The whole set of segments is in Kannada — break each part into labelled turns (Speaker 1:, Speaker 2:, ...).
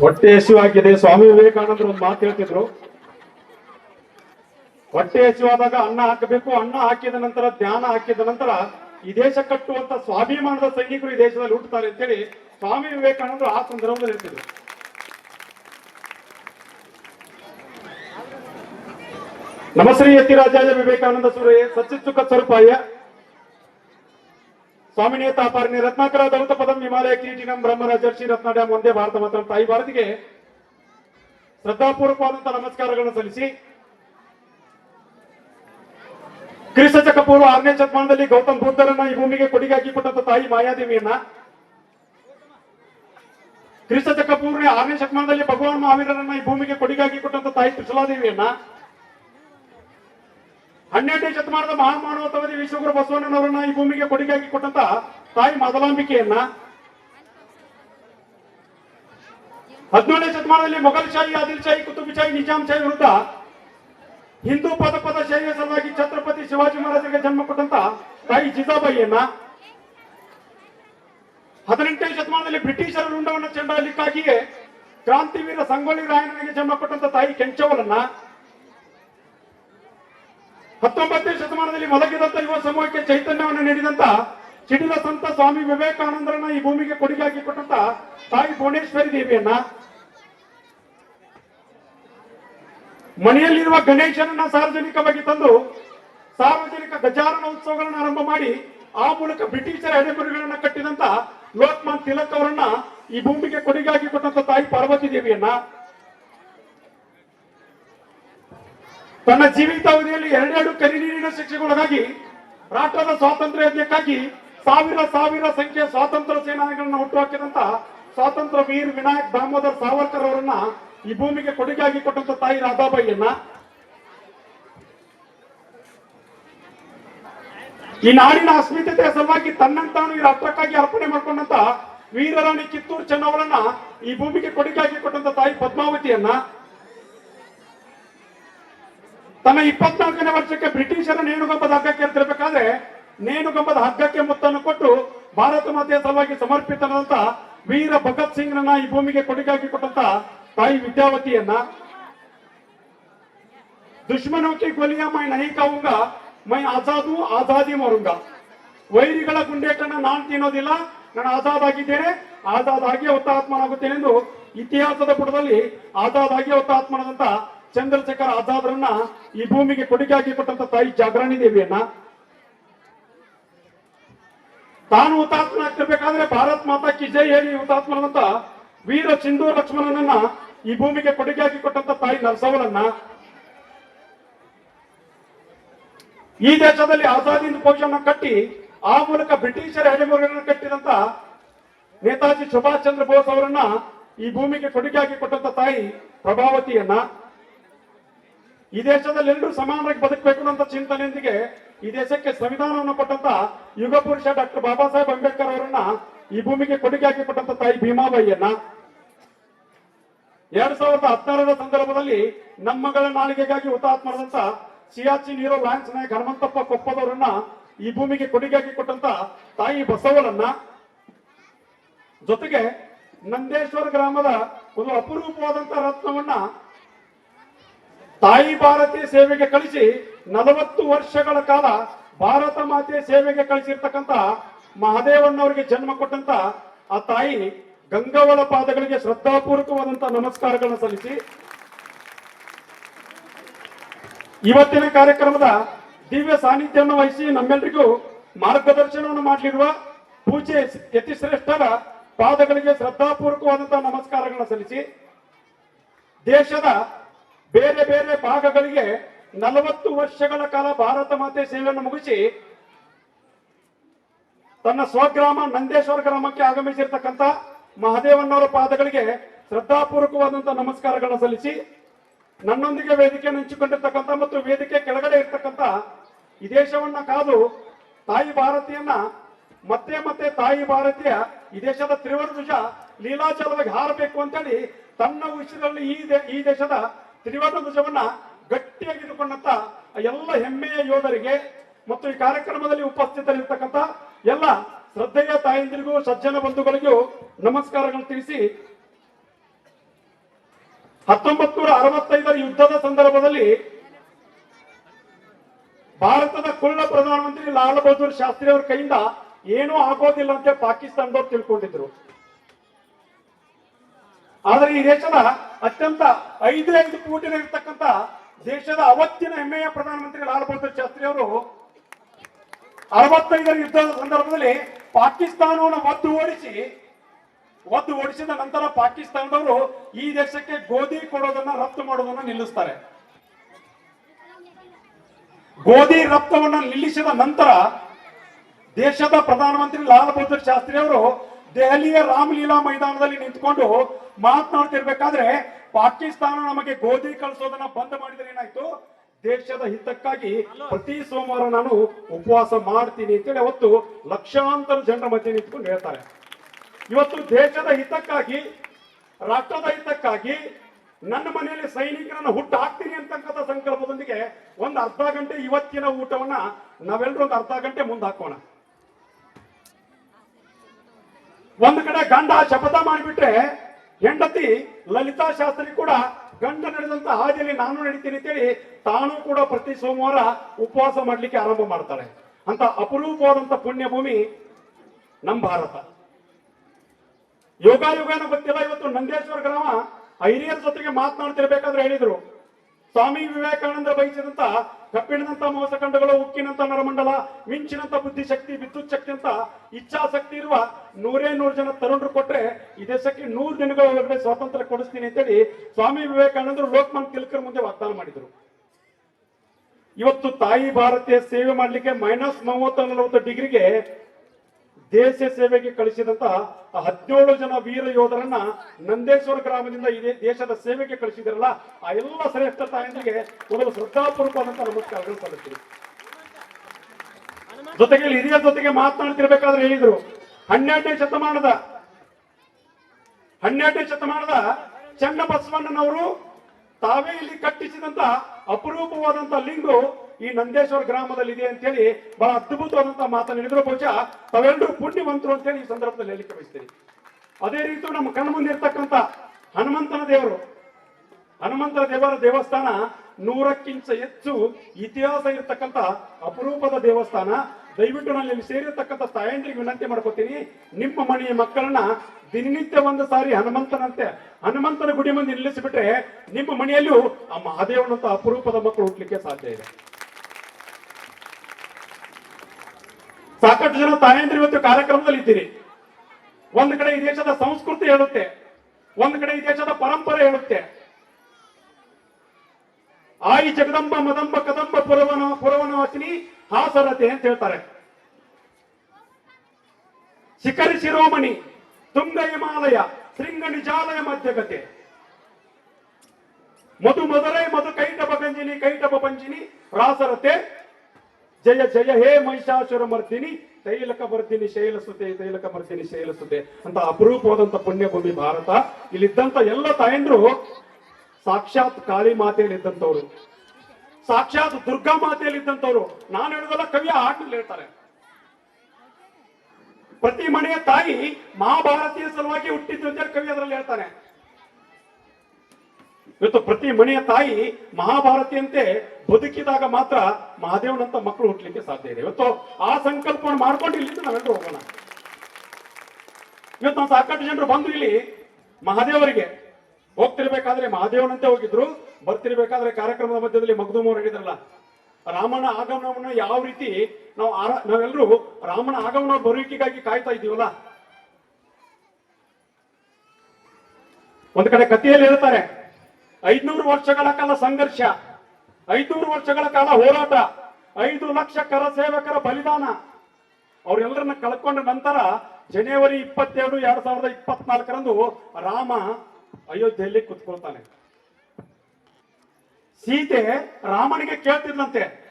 Speaker 1: ಹೊಟ್ಟೆ ಹಸಿವಾಗಿದೆ ಸ್ವಾಮಿ ವಿವೇಕಾನಂದರು ಒಂದು ಮಾತು ಹೇಳ್ತಿದ್ರು. ಹೊಟ್ಟೆ ಹಸಿವಾದಾಗ ಅನ್ನ ಹಾಕಬೇಕು. ಅನ್ನ ಹಾಕಿದ ನಂತರ, ಧ್ಯಾನ ಹಾಕಿದ ನಂತರ ಈ ದೇಶ ಕಟ್ಟುವಂತ ಸ್ವಾಭಿಮಾನದ ಸೈನಿಕರು ಈ ದೇಶದಲ್ಲಿ ಹುಟ್ಟುತ್ತಾರೆ ಅಂತೇಳಿ ಸ್ವಾಮಿ ವಿವೇಕಾನಂದರು ಆ ಸಂದರ್ಭದಲ್ಲಿ ಹೇಳ್ತಿದ್ರು. ಎತ್ತಿ ಯತಿರಾಜಾಯ ವಿವೇಕಾನಂದ ಸೂರ್ಯ ಸಚ್ಚಿತ್ ಸ್ವರೂಪಾಯ. ಸ್ವಾಮಿನೇ ತಾಪಾರಿನಿ ರತ್ನಾಕರ ದೌತ ಪದಂ ಹಿಮಾಲಯ ಕಿರೀಟಿನಂ ಬ್ರಹ್ಮರಾಜರ್ಷಿ ರತ್ನ ಡ್ಯಾಮ್ ಒಂದೇ ಭಾರತ ಮಾತ್ರ ತಾಯಿ ಭಾರತಿಗೆ ಶ್ರದ್ಧಾಪೂರ್ವಕವಾದಂತಹ ನಮಸ್ಕಾರಗಳನ್ನು ಸಲ್ಲಿಸಿ. ಕ್ರಿಸ್ತಚಕ ಪೂರ್ವ ಆರನೇ ಶತಮಾನದಲ್ಲಿ ಗೌತಮ್ ಬುದ್ಧರನ್ನ ಈ ಭೂಮಿಗೆ ಕೊಡುಗೆ ಹಾಕಿಕೊಟ್ಟಂತ ತಾಯಿ ಮಾಯಾದೇವಿಯನ್ನ. ಕ್ರಿಸ್ತಚಕ ಪೂರ್ವ ಆರನೇ ಶತಮಾನದಲ್ಲಿ ಭಗವಾನ್ ಮಹಾವೀರರನ್ನ ಈ ಭೂಮಿಗೆ ಕೊಡುಗೆ ಹಾಕಿಕೊಟ್ಟಂತ ತಾಯಿ ತ್ರಿಶಲಾದೇವಿಯನ್ನ. ಹನ್ನೆರಡನೇ ಶತಮಾನದ ಮಹಾಮಾನವತವಾದಿ ವಿಶ್ವಗುರು ಬಸವಣ್ಣನವರನ್ನ ಈ ಭೂಮಿಗೆ ಕೊಡುಗೆಯಾಗಿ ಕೊಟ್ಟಂತ ತಾಯಿ ಮೊದಲಾಂಬಿಕೆಯನ್ನ ಹದಿನೇಳನೇ ಶತಮಾನದಲ್ಲಿ ಮೊಘಲ್ ಶಾಹಿ, ಆದಿಲ್ ಶಾಹಿ, ಕುತುಬ್ ಶಾಹಿ ನಿಜಾಮ್ ಶಾಹಿ ವಿರುದ್ಧ ಹಿಂದೂ ಪದ ಪದ ಶೈಲಿಯ ಸಲುವಾಗಿ ಛತ್ರಪತಿ ಶಿವಾಜಿ ಮಹಾರಾಜರಿಗೆ ಜನ್ಮ ಕೊಟ್ಟಂತ ತಾಯಿ ಜಿಜಾಬಾಯಿಯನ್ನ ಹದಿನೆಂಟನೇ ಶತಮಾನದಲ್ಲಿ ಬ್ರಿಟಿಷರ ರುಂಡವನ್ನು ಚೆಂಡಲಿಕ್ಕಾಗಿಯೇ ಕ್ರಾಂತಿವೀರ ಸಂಗೊಳ್ಳಿ ರಾಯಣ್ಣನಿಗೆ ಜನ್ಮ ಕೊಟ್ಟಂತ ತಾಯಿ ಕೆಂಚವಲನ್ನ ಹತ್ತೊಂಬತ್ತನೇ ಶತಮಾನದಲ್ಲಿ ಮಲಗಿದಂತ ಯುವ ಸಮೂಹಕ್ಕೆ ಚೈತನ್ಯವನ್ನು ನೀಡಿದಂತ ಚಿಡಿಲ ಸಂತ ಸ್ವಾಮಿ ವಿವೇಕಾನಂದರನ್ನ ಈ ಭೂಮಿಗೆ ಕೊಡುಗೆಯಾಗಿ ಕೊಟ್ಟಂತ ತಾಯಿ ಭುವನೇಶ್ವರಿ ದೇವಿಯನ್ನ. ಮನೆಯಲ್ಲಿರುವ ಗಣೇಶನನ್ನ ಸಾರ್ವಜನಿಕವಾಗಿ ತಂದು ಸಾರ್ವಜನಿಕ ಗಜಾರಣ ಉತ್ಸವಗಳನ್ನು ಆರಂಭ ಮಾಡಿ, ಆ ಮೂಲಕ ಬ್ರಿಟಿಷರ ಎಡೆಗುರುಗಳನ್ನ ಕಟ್ಟಿದಂತ ಲೋಕಮಾನ್ ತಿಲಕ್ ಅವರನ್ನ ಈ ಭೂಮಿಗೆ ಕೊಡುಗೆಯಾಗಿ ಕೊಟ್ಟಂತ ತಾಯಿ ಪಾರ್ವತಿ ದೇವಿಯನ್ನ. ತನ್ನ ಜೀವಿತಾವಧಿಯಲ್ಲಿ ಎರಡೆರಡು ಕರಿ ನೀರಿನ ಶಿಕ್ಷೆಗೊಳಗಾಗಿ ರಾಷ್ಟ್ರದ ಸ್ವಾತಂತ್ರ್ಯ ಯಜ್ಞಕ್ಕಾಗಿ ಸಾವಿರ ಸಾವಿರ ಸಂಖ್ಯೆಯ ಸ್ವಾತಂತ್ರ್ಯ ಸೇನಾನಿಗಳನ್ನ ಹುಟ್ಟುಹಾಕಿದಂತ ಸ್ವಾತಂತ್ರ್ಯ ವೀರ್ ವಿನಾಯಕ್ ದಾಮೋದರ್ ಸಾವರ್ಕರ್ ಅವರನ್ನ ಈ ಭೂಮಿಗೆ ಕೊಡುಗೆಯಾಗಿ ಕೊಟ್ಟಂತ ತಾಯಿ ರಾಧಾಬಾಯಿಯನ್ನ. ಈ ನಾಡಿನ ಅಸ್ಮಿತೆಯ ಸಲುವಾಗಿ ತನ್ನಂತಾನು ಈ ರಾಷ್ಟ್ರಕ್ಕಾಗಿ ಅರ್ಪಣೆ ಮಾಡಿಕೊಂಡಂತ ವೀರರಾಣಿ ಕಿತ್ತೂರು ಚೆನ್ನವರನ್ನ ಈ ಭೂಮಿಗೆ ಕೊಡುಗೆಯಾಗಿ ಕೊಟ್ಟಂತ ತಾಯಿ ಪದ್ಮಾವತಿಯನ್ನ ತನ್ನ ಇಪ್ಪತ್ನಾಲ್ಕನೇ ವರ್ಷಕ್ಕೆ ಬ್ರಿಟಿಷರ ನೇಣುಗಂಬದ ಹಗ್ಗಕ್ಕೆ ಅಂತಿರ್ಬೇಕಾದ್ರೆ ನೇಣುಗಂಬದ ಹಗ್ಗಕ್ಕೆ ಮುತ್ತನ್ನು ಕೊಟ್ಟು ಭಾರತ ಮಾತೆಯ ಸಲುವಾಗಿ ಸಮರ್ಪಿತನಾದಂತ ವೀರ ಭಗತ್ ಸಿಂಗ್ರನ್ನ ಈ ಭೂಮಿಗೆ ಕೊಡುಗೆಯಾಗಿ ಕೊಟ್ಟಂತ ತಾಯಿ ವಿದ್ಯಾವತಿಯನ್ನ ದುಶ್ಮನೋ ಕಿ ಗೊಲಿಯ ಮೈ ನಹಿ ಉಂಗ, ಮೈ ಆಜಾದು ಆಜಾದಿ ಮರುಂಗ ವೈರಿಗಳ ಗುಂಡೇಟನ್ನ ನಾನು ತಿನ್ನೋದಿಲ್ಲ, ನಾನು ಆಜಾದ್ ಆಗಿದ್ದೇನೆ ಆಜಾದ್ ಆಗಿ ಹುತಾತ್ಮನಾಗುತ್ತೇನೆ ಎಂದು ಇತಿಹಾಸದ ಪುಟದಲ್ಲಿ ಆಜಾದ್ ಆಗಿ ಹುತಾತ್ಮನಾದಂತ ಚಂದ್ರಶೇಖರ್ ಆಜಾದ್ರನ್ನ ಈ ಭೂಮಿಗೆ ಕೊಡುಗೆ ಕೊಟ್ಟಂತ ತಾಯಿ ಜಾಗರಣಿ ದೇವಿಯನ್ನ ತಾನು ಹುತಾತ್ಮನಾಗ್ತಿರ್ಬೇಕಾದ್ರೆ ಭಾರತ್ ಮಾತಾ ಕಿ ಜೈ ಹೇಳಿ ಹುತಾತ್ಮನಂತ ವೀರ ಸಿಂಧು ಲಕ್ಷ್ಮಣನನ್ನ ಈ ಭೂಮಿಗೆ ಕೊಡುಗೆ ಕೊಟ್ಟಂತ ತಾಯಿ ನರಸವಳನ್ನ ಈ ದೇಶದಲ್ಲಿ ಆಜಾದಿನ ಫೌಜನ್ನ ಕಟ್ಟಿ ಆ ಮೂಲಕ ಬ್ರಿಟಿಷರ ಎಡೆಮುರಿಗಳನ್ನು ಕಟ್ಟಿದಂತ ನೇತಾಜಿ ಸುಭಾಷ್ ಚಂದ್ರ ಬೋಸ್ ಅವರನ್ನ ಈ ಭೂಮಿಗೆ ಕೊಡುಗೆ ಕೊಟ್ಟಂತ ತಾಯಿ ಪ್ರಭಾವತಿಯನ್ನ ಈ ದೇಶದಲ್ಲಿ ಎಲ್ಲರೂ ಸಮಾನರಾಗಿ ಬದುಕಬೇಕು ಅನ್ನೋ ಚಿಂತನೆಯೊಂದಿಗೆ ಈ ದೇಶಕ್ಕೆ ಸಂವಿಧಾನವನ್ನು ಕೊಟ್ಟಂತ ಯುಗ ಪುರುಷ ಡಾಕ್ಟರ್ ಬಾಬಾ ಸಾಹೇಬ್ ಅಂಬೇಡ್ಕರ್ ಅವರನ್ನ ಈ ಭೂಮಿಗೆ ಕೊಡುಗೆಯಾಗಿ ಕೊಟ್ಟಂತ ತಾಯಿ ಭೀಮಾಬಾಯಿಯನ್ನ ಎರಡ್ ಸಾವಿರದ ಹದಿನಾರರ ಸಂದರ್ಭದಲ್ಲಿ ನಮ್ಮಗಳ ನಾಳಿಗೆಗಾಗಿ ಹುತಾತ್ಮರಾದಂತ ಸಿಯಾಚಿ ನೀರೋ ಲಾನ್ಸ್ ನಾಯಕ್ ಹನುಮಂತಪ್ಪ ಕೊಪ್ಪದವರನ್ನ ಈ ಭೂಮಿಗೆ ಕೊಡುಗೆಯಾಗಿ ಕೊಟ್ಟಂತ ತಾಯಿ ಬಸವಳನ್ನ. ಜೊತೆಗೆ ನಂದೇಶ್ವರ ಗ್ರಾಮದ ಒಂದು ಅಪರೂಪವಾದಂತ ರತ್ನವನ್ನ ತಾಯಿ ಭಾರತಿ ಸೇವೆಗೆ ಕಳಿಸಿ ನಲವತ್ತು ವರ್ಷಗಳ ಕಾಲ ಭಾರತ ಮಾತೆ ಸೇವೆಗೆ ಕಳಿಸಿರ್ತಕ್ಕಂತ ಮಹದೇವಣ್ಣವರಿಗೆ ಜನ್ಮ ಕೊಟ್ಟಂತ ಆ ತಾಯಿ ಗಂಗವಳ ಪಾದಗಳಿಗೆ ಶ್ರದ್ಧಾಪೂರ್ವಕವಾದಂತ ನಮಸ್ಕಾರಗಳನ್ನು ಸಲ್ಲಿಸಿ. ಇವತ್ತಿನ ಕಾರ್ಯಕ್ರಮದ ದಿವ್ಯ ಸಾನ್ನಿಧ್ಯವನ್ನು ವಹಿಸಿ ನಮ್ಮೆಲ್ಲರಿಗೂ ಮಾರ್ಗದರ್ಶನವನ್ನು ಮಾಡಲಿರುವ ಪೂಜೆ ಯತಿಶ್ರೇಷ್ಠರ ಪಾದಗಳಿಗೆ ಶ್ರದ್ಧಾಪೂರ್ವಕವಾದಂತಹ ನಮಸ್ಕಾರಗಳನ್ನು ಸಲ್ಲಿಸಿ. ದೇಶದ ಬೇರೆ ಬೇರೆ ಭಾಗಗಳಿಗೆ ನಲವತ್ತು ವರ್ಷಗಳ ಕಾಲ ಭಾರತ ಮಾತೆ ಸೇವೆಯನ್ನು ಮುಗಿಸಿ ತನ್ನ ಸ್ವಗ್ರಾಮ ನಂದೇಶ್ವರ ಗ್ರಾಮಕ್ಕೆ ಆಗಮಿಸಿರ್ತಕ್ಕಂಥ ಮಹದೇವಣ್ಣವರ ಪಾದಗಳಿಗೆ ಶ್ರದ್ಧಾಪೂರ್ವಕವಾದಂತಹ ನಮಸ್ಕಾರಗಳನ್ನು ಸಲ್ಲಿಸಿ ನನ್ನೊಂದಿಗೆ ವೇದಿಕೆ ಹಂಚಿಕೊಂಡಿರ್ತಕ್ಕಂಥ ಮತ್ತು ವೇದಿಕೆ ಕೆಳಗಡೆ ಇರ್ತಕ್ಕಂಥ ಈ ದೇಶವನ್ನ ಕಾದು ತಾಯಿ ಭಾರತಿಯನ್ನ ಮತ್ತೆ ಮತ್ತೆ ತಾಯಿ ಭಾರತೀಯ ಈ ದೇಶದ ತ್ರಿವರ್ಣ ಧ್ವಜ ಲೀಲಾಚಲವಾಗಿ ಹಾರಬೇಕು ಅಂತೇಳಿ ತನ್ನ ಉಸಿರಲ್ಲಿ ಈ ದೇಶದ ತ್ರಿವರ್ಣ ಧ್ವಜವನ್ನ ಗಟ್ಟಿಯಾಗಿ ಹಿಡ್ಕೊಂಡಂತ ಎಲ್ಲ ಹೆಮ್ಮೆಯ ಯೋಧರಿಗೆ ಮತ್ತು ಈ ಕಾರ್ಯಕ್ರಮದಲ್ಲಿ ಉಪಸ್ಥಿತರಿರ್ತಕ್ಕಂಥ ಎಲ್ಲ ಶ್ರದ್ಧೆಯ ತಾಯಂದಿರಿಗೂ, ಸಜ್ಜನ ಬಂಧುಗಳಿಗೂ ನಮಸ್ಕಾರಗಳನ್ನು ತಿಳಿಸಿ ಹತ್ತೊಂಬತ್ ನೂರ ಅರವತ್ತೈದರ ಯುದ್ಧದ ಸಂದರ್ಭದಲ್ಲಿ ಭಾರತದ ಕುಳ್ಳ ಪ್ರಧಾನಮಂತ್ರಿ ಲಾಲ್ ಬಹದ್ದೂರ್ ಶಾಸ್ತ್ರಿ ಅವರ ಕೈಯಿಂದ ಏನೂ ಆಗೋದಿಲ್ಲ ಅಂತ ಪಾಕಿಸ್ತಾನದವ್ರು ತಿಳ್ಕೊಂಡಿದ್ರು. ಆದರೆ ಈ ದೇಶದ ಅತ್ಯಂತ ಐದು ಐದು ಕೋಟಿಗಳಿರ್ತಕ್ಕಂಥ ದೇಶದ ಅವತ್ತಿನ ಹೆಮ್ಮೆಯ ಪ್ರಧಾನಮಂತ್ರಿ ಲಾಲ್ ಬಹದ್ದೂರ್ ಶಾಸ್ತ್ರಿ ಅವರು ಅರವತ್ತೈದರ ಯುದ್ಧದ ಸಂದರ್ಭದಲ್ಲಿ ಪಾಕಿಸ್ತಾನವನ್ನು ಒದ್ದು ಓಡಿಸಿ, ಒದ್ದು ಓಡಿಸಿದ ನಂತರ ಪಾಕಿಸ್ತಾನದವರು ಈ ದೇಶಕ್ಕೆ ಗೋಧಿ ಕೊಡೋದನ್ನ, ರಫ್ತು ಮಾಡೋದನ್ನ ನಿಲ್ಲಿಸ್ತಾರೆ. ಗೋಧಿ, ರಫ್ತವನ್ನ ನಿಲ್ಲಿಸಿದ ನಂತರ ದೇಶದ ಪ್ರಧಾನಮಂತ್ರಿ ಲಾಲ್ ಬಹದ್ದೂರ್ ಶಾಸ್ತ್ರಿ ಅವರು ದೆಹಲಿಯ ರಾಮಲೀಲಾ ಮೈದಾನದಲ್ಲಿ ನಿಂತ್ಕೊಂಡು ಮಾತನಾಡ್ತಿರ್ಬೇಕಾದ್ರೆ ಪಾಕಿಸ್ತಾನ ನಮಗೆ ಗೋಧಿ ಕಳಿಸೋದನ್ನ ಬಂದ್ ಮಾಡಿದ್ರೆ ಏನಾಯ್ತು? ದೇಶದ ಹಿತಕ್ಕಾಗಿ ಪ್ರತಿ ಸೋಮವಾರ ನಾನು ಉಪವಾಸ ಮಾಡ್ತೀನಿ ಅಂತೇಳಿ ಅವತ್ತು ಲಕ್ಷಾಂತರ ಜನರ ಮಧ್ಯೆ ನಿಂತ್ಕೊಂಡು ಹೇಳ್ತಾರೆ. ಇವತ್ತು ದೇಶದ ಹಿತಕ್ಕಾಗಿ ರಾಷ್ಟ್ರದ ಹಿತಕ್ಕಾಗಿ ನನ್ನ ಮನೆಯಲ್ಲಿ ಸೈನಿಕರನ್ನ ಹುಟ್ಟು ಹಾಕ್ತೀನಿ ಅಂತಕ್ಕಂಥ ಸಂಕಲ್ಪದೊಂದಿಗೆ ಒಂದು ಅರ್ಧ ಗಂಟೆ ಇವತ್ತಿನ ಊಟವನ್ನ ನಾವೆಲ್ಲರೂ ಒಂದು ಅರ್ಧ ಗಂಟೆ ಮುಂದೆ ಹಾಕೋಣ. ಒಂದು ಕಡೆ ಗಂಡ ಶಪಥ ಮಾಡಿಬಿಟ್ರೆ ಹೆಂಡತಿ ಲಲಿತಾ ಶಾಸ್ತ್ರಿ ಕೂಡ ಗಂಡ ನಡೆದಂತ ಹಾದಿಯಲ್ಲಿ ನಾನು ನಡೀತೀನಿ ಅಂತೇಳಿ ತಾನು ಕೂಡ ಪ್ರತಿ ಸೋಮವಾರ ಉಪವಾಸ ಮಾಡ್ಲಿಕ್ಕೆ ಆರಂಭ ಮಾಡ್ತಾಳೆ ಅಂತ ಅಪರೂಪವಾದಂತ ಪುಣ್ಯ ಭೂಮಿ ನಮ್ಮ ಭಾರತ. ಯೋಗಾಯುಗನ ಗೊತ್ತಿಲ್ಲ, ಇವತ್ತು ನಂದೇಶ್ವರ ಗ್ರಾಮ ಐರಿಯರ್ ಜೊತೆಗೆ ಮಾತನಾಡ್ತಿರ್ಬೇಕಾದ್ರೆ ಹೇಳಿದ್ರು. ಸ್ವಾಮಿ ವಿವೇಕಾನಂದ ಬಯಸಿದಂತ ಕಬ್ಬಿಣದಂತ ಮೋಸಖಂಡಗಳು ಉಕ್ಕಿನಂತ ನರಮಂಡಲ, ಮಿಂಚಿನಂತ ಬುದ್ಧಿಶಕ್ತಿ, ವಿದ್ಯುತ್ ಶಕ್ತಿ ಅಂತ ಇಚ್ಛಾಶಕ್ತಿ ಇರುವ ನೂರೇ ನೂರು ಜನ ತರುಣರು ಕೊಟ್ರೆ ಈ ದೇಶಕ್ಕೆ ನೂರು ದಿನಗಳ ಒಳಗಡೆ ಸ್ವಾತಂತ್ರ್ಯ ಕೊಡಿಸ್ತೀನಿ ಅಂತೇಳಿ ಸ್ವಾಮಿ ವಿವೇಕಾನಂದರು ಲೋಕಮಾನ್ ತಿಲಕರ್ ಮುಂದೆ ವಾಗ್ದಾನ ಮಾಡಿದ್ರು. ಇವತ್ತು ತಾಯಿ ಭಾರತೀಯ ಸೇವೆ ಮಾಡಲಿಕ್ಕೆ ಮೈನಸ್ ಮೂವತ್ತ ನಲವತ್ತು ಡಿಗ್ರಿಗೆ ದೇಶ ಸೇವೆಗೆ ಕಳಿಸಿದಂತ ಆ ಹದಿನೇಳು ಜನ ವೀರ ಯೋಧರನ್ನ ನಂದೇಶ್ವರ ಗ್ರಾಮದಿಂದ ಇದೇ ದೇಶದ ಸೇವೆಗೆ ಕಳಿಸಿದಿರಲ್ಲ, ಆ ಎಲ್ಲ ಶ್ರೇಷ್ಠ ತಾಯಂದಿಗೆ ಮೊದಲು ಶ್ರದ್ಧಾಪೂರ್ವಕವಾದಂತ ನಮಸ್ಕಾರಗಳು ಸಲ್ಲಿಸ್ತೀವಿ ಜೊತೆಗೆ ಹಿರಿಯ ಜೊತೆಗೆ ಮಾತನಾಡ್ತಿರ್ಬೇಕಾದ್ರೆ ಹೇಳಿದ್ರು, ಹನ್ನೆರಡನೇ ಶತಮಾನದ ಹನ್ನೆರಡನೇ ಶತಮಾನದ ಚನ್ನಬಸವಣ್ಣನವರು ತಾವೇ ಇಲ್ಲಿ ಕಟ್ಟಿಸಿದಂತ ಅಪರೂಪವಾದಂತ ಲಿಂಗು ಈ ನಂದೇಶ್ವರ ಗ್ರಾಮದಲ್ಲಿ ಇದೆ ಅಂತೇಳಿ ಬಹಳ ಅದ್ಭುತವಾದಂತ ಮಾತನ್ನು ಹೇಳಿದ್ರು. ಬಹುಶಃ ತಾವೆಲ್ಲರೂ ಪುಣ್ಯವಂತರು ಅಂತೇಳಿ ಈ ಸಂದರ್ಭದಲ್ಲಿ ಹೇಳಿಕೆ ಬಯಸ್ತೀನಿ ಅದೇ ರೀತಿ ನಮ್ಮ ಕಣ್ಣ ಮುಂದೆ ಇರ್ತಕ್ಕಂಥ ಹನುಮಂತನ ದೇವರು, ಹನುಮಂತನ ದೇವರ ದೇವಸ್ಥಾನ ನೂರಕ್ಕಿಂತ ಹೆಚ್ಚು ಇತಿಹಾಸ ಇರತಕ್ಕಂತ ಅಪರೂಪದ ದೇವಸ್ಥಾನ. ದಯವಿಟ್ಟು ನಾನು ಇಲ್ಲಿ ಸೇರಿರ್ತಕ್ಕಂಥ ತಾಯಂದ್ರಿಗೆ ವಿನಂತಿ ಮಾಡ್ಕೋತೀನಿ. ನಿಮ್ಮ ಮನೆಯ ಮಕ್ಕಳನ್ನ ದಿನನಿತ್ಯ ಒಂದು ಸಾರಿ ಹನುಮಂತನಂತೆ, ಹನುಮಂತನ ಗುಡಿ ಮುಂದೆ ನಿಲ್ಲಿಸಿಬಿಟ್ರೆ ನಿಮ್ಮ ಮನೆಯಲ್ಲೂ ಆ ಮಹಾದೇವನಂತ ಅಪರೂಪದ ಮಕ್ಕಳು ಹುಟ್ಟಲಿಕ್ಕೆ ಸಾಧ್ಯ ಇದೆ. ಸಾಕಷ್ಟು ಜನ ತಾಯಂದ್ರಿ ಇವತ್ತು ಕಾರ್ಯಕ್ರಮದಲ್ಲಿ ಇದ್ದೀರಿ. ಒಂದ್ ಕಡೆ ಈ ದೇಶದ ಸಂಸ್ಕೃತಿ ಹೇಳುತ್ತೆ, ಒಂದ್ ಕಡೆ ಈ ದೇಶದ ಪರಂಪರೆ ಹೇಳುತ್ತೆ. ಆಯಿ ಜಗದಂಬ ಮದಂಬ ಕದಂಬ ಪುರವನ ಪುರವನವಾಸಿನಿ ಹಾಸರತೆ ಅಂತ ಹೇಳ್ತಾರೆ. ಶಿಖರಿ ಶಿರೋಮಣಿ, ತುಂಗ ಹಿಮಾಲಯ ಶೃಂಗ ನಿಜಾಲಯ ಮಧ್ಯಗತೆ ಮಧು ಮಧುರೈ, ಮಧು ಕೈಟಪ ಗಂಜಿನಿ ಕೈಟಪ ಪಂಜಿನಿ, ರಾಸರತೆ. ಜಯ ಜಯ ಹೇ ಮಹಿಷಾಸುರ ಮರ್ದಿನಿ, ತೈಲಕ ಬರ್ದಿನಿ ಶೈಲಸುತೆ ತೈಲಕ ಬರ್ದಿನಿ ಶೈಲಸುತೆ ಅಂತ ಅಪರೂಪವಾದಂತ ಪುಣ್ಯಭೂಮಿ ಭಾರತ. ಇಲ್ಲಿದ್ದಂತ ಎಲ್ಲ ತಾಯಂದ್ರು ಸಾಕ್ಷಾತ್ ಕಾಳಿ ಮಾತೆಯಲ್ಲಿ ಇದ್ದಂತವ್ರು ಸಾಕ್ಷಾತ್ ದುರ್ಗಾ ಮಾತೆಯಲ್ಲಿ ಇದ್ದಂತವ್ರು ನಾನು ಹೇಳುದಲ್ಲ ಕವಿಯ ಹಾಡಿನಲ್ಲಿ ಹೇಳ್ತಾರೆ. ಪ್ರತಿ ಮನೆಯ ತಾಯಿ ಮಹಾಭಾರತೀಯ ಸಲುವಾಗಿ ಹುಟ್ಟಿದ್ದು ಅಂತ ಕವಿ ಅದರಲ್ಲಿ ಹೇಳ್ತಾನೆ. ಇವತ್ತು ಪ್ರತಿ ಮನೆಯ ತಾಯಿ ಮಹಾಭಾರತಿಯಂತೆ ಬದುಕಿದಾಗ ಮಾತ್ರ ಮಹಾದೇವನಂತ ಮಕ್ಕಳು ಹುಟ್ಟಲಿಕ್ಕೆ ಸಾಧ್ಯ ಇದೆ. ಇವತ್ತು ಆ ಸಂಕಲ್ಪವನ್ನು ಮಾಡ್ಕೊಂಡು ಇಲ್ಲಿಂದ ನಾವೆಲ್ಲರೂ ಹೋಗೋಣ. ಇವತ್ತು ನಾವು ಸಾಕಷ್ಟು ಜನರು ಬಂದ್ರು ಇಲ್ಲಿ ಮಹಾದೇವರಿಗೆ. ಹೋಗ್ತಿರ್ಬೇಕಾದ್ರೆ ಮಹಾದೇವನಂತೆ ಹೋಗಿದ್ರು, ಬರ್ತಿರ್ಬೇಕಾದ್ರೆ ಕಾರ್ಯಕ್ರಮದ ಮಧ್ಯದಲ್ಲಿ ಮಗದೂಮ್ ಅವ್ರು ಹೇಳಿದ್ರಲ್ಲ, ರಾಮನ ಆಗಮನವನ್ನು ಯಾವ ರೀತಿ ನಾವು ನಾವೆಲ್ಲರೂ ರಾಮನ ಆಗಮನ ಬರುವಿಕೆಗಾಗಿ ಕಾಯ್ತಾ ಇದೀವಲ್ಲ ಒಂದ್ ಕಡೆ ಕಥೆಯಲ್ಲಿ ಹೇಳ್ತಾರೆ, ಐದ್ನೂರು ವರ್ಷಗಳ ಕಾಲ ಸಂಘರ್ಷ, ಐದ್ನೂರು ವರ್ಷಗಳ ಕಾಲ ಹೋರಾಟ, ಐದು ಲಕ್ಷ ಕರ ಸೇವಕರ ಬಲಿದಾನ. ಅವರೆಲ್ಲರನ್ನ ಕಳ್ಕೊಂಡ ನಂತರ, ಜನವರಿ ಇಪ್ಪತ್ತೆರಡು, ಎರಡ್ ಸಾವಿರದ ಇಪ್ಪತ್ನಾಲ್ಕರಂದು ರಾಮ ಅಯೋಧ್ಯೆಯಲ್ಲಿ ಕುತ್ಕೊಳ್ತಾನೆ. ಸೀತೆ ರಾಮನಿಗೆ ಕೇಳ್ತಿದ್ದಂತೆ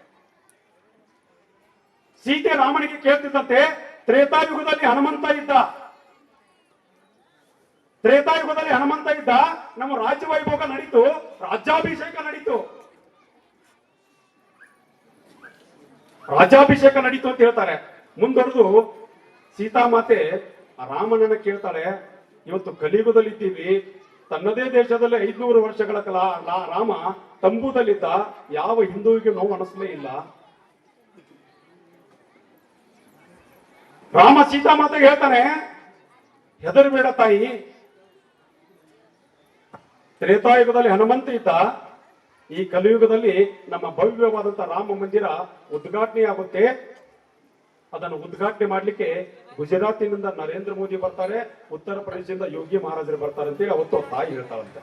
Speaker 1: ಸೀತೆ ರಾಮನಿಗೆ ಕೇಳ್ತಿದ್ದಂತೆ ತ್ರೇತಾಯುಗದಲ್ಲಿ ಹನುಮಂತ ಇದ್ದ. ತ್ರೇತಾಯುಗದಲ್ಲಿ ಹನುಮಂತ ಇದ್ದ. ನಮ್ಮ ರಾಜ್ಯ ವೈಭೋಗ ನಡೀತು. ರಾಜ್ಯಾಭಿಷೇಕ ನಡೀತು. ರಾಜ್ಯಾಭಿಷೇಕ ನಡೀತು ಅಂತ ಹೇಳ್ತಾರೆ. ಮುಂದುವರೆದು ಸೀತಾಮಾತೆ ರಾಮನನ್ನ ಕೇಳ್ತಾಳೆ. ಇವತ್ತು ಕಲಿಯುಗದಲ್ಲಿ ಇದ್ದೀವಿ ತನ್ನದೇ ದೇಶದಲ್ಲಿ ಐದ್ನೂರು ವರ್ಷಗಳ ಕಾಲ ರಾಮ ತಂಬುದಲ್ಲಿದ್ದ ಯಾವ ಹಿಂದೂವಿಗೆ ನೋವು ಅನಿಸ್ಲೇ ಇಲ್ಲ. ರಾಮ ಸೀತಾ ಮಾತೆಗೆ ಹೇಳ್ತಾನೆ, ಹೆದರಬೇಡ ತಾಯಿ. ತ್ರೇತಾಯುಗದಲ್ಲಿ ಹನುಮಂತ ಇದ್ದ, ಈ ಕಲಿಯುಗದಲ್ಲಿ ನಮ್ಮ ಭವ್ಯವಾದಂತಹ ರಾಮ ಮಂದಿರ ಉದ್ಘಾಟನೆ ಆಗುತ್ತೆ ಅದನ್ನು ಉದ್ಘಾಟನೆ ಮಾಡ್ಲಿಕ್ಕೆ ಗುಜರಾತಿನಿಂದ ನರೇಂದ್ರ ಮೋದಿ ಬರ್ತಾರೆ, ಉತ್ತರ ಪ್ರದೇಶದಿಂದ ಯೋಗಿ ಮಹಾರಾಜರು ಬರ್ತಾರೆ ಅಂತೇಳಿ ಅವತ್ತು ಅವ್ರ ತಾಯಿ ಹೇಳ್ತಾರಂತೆ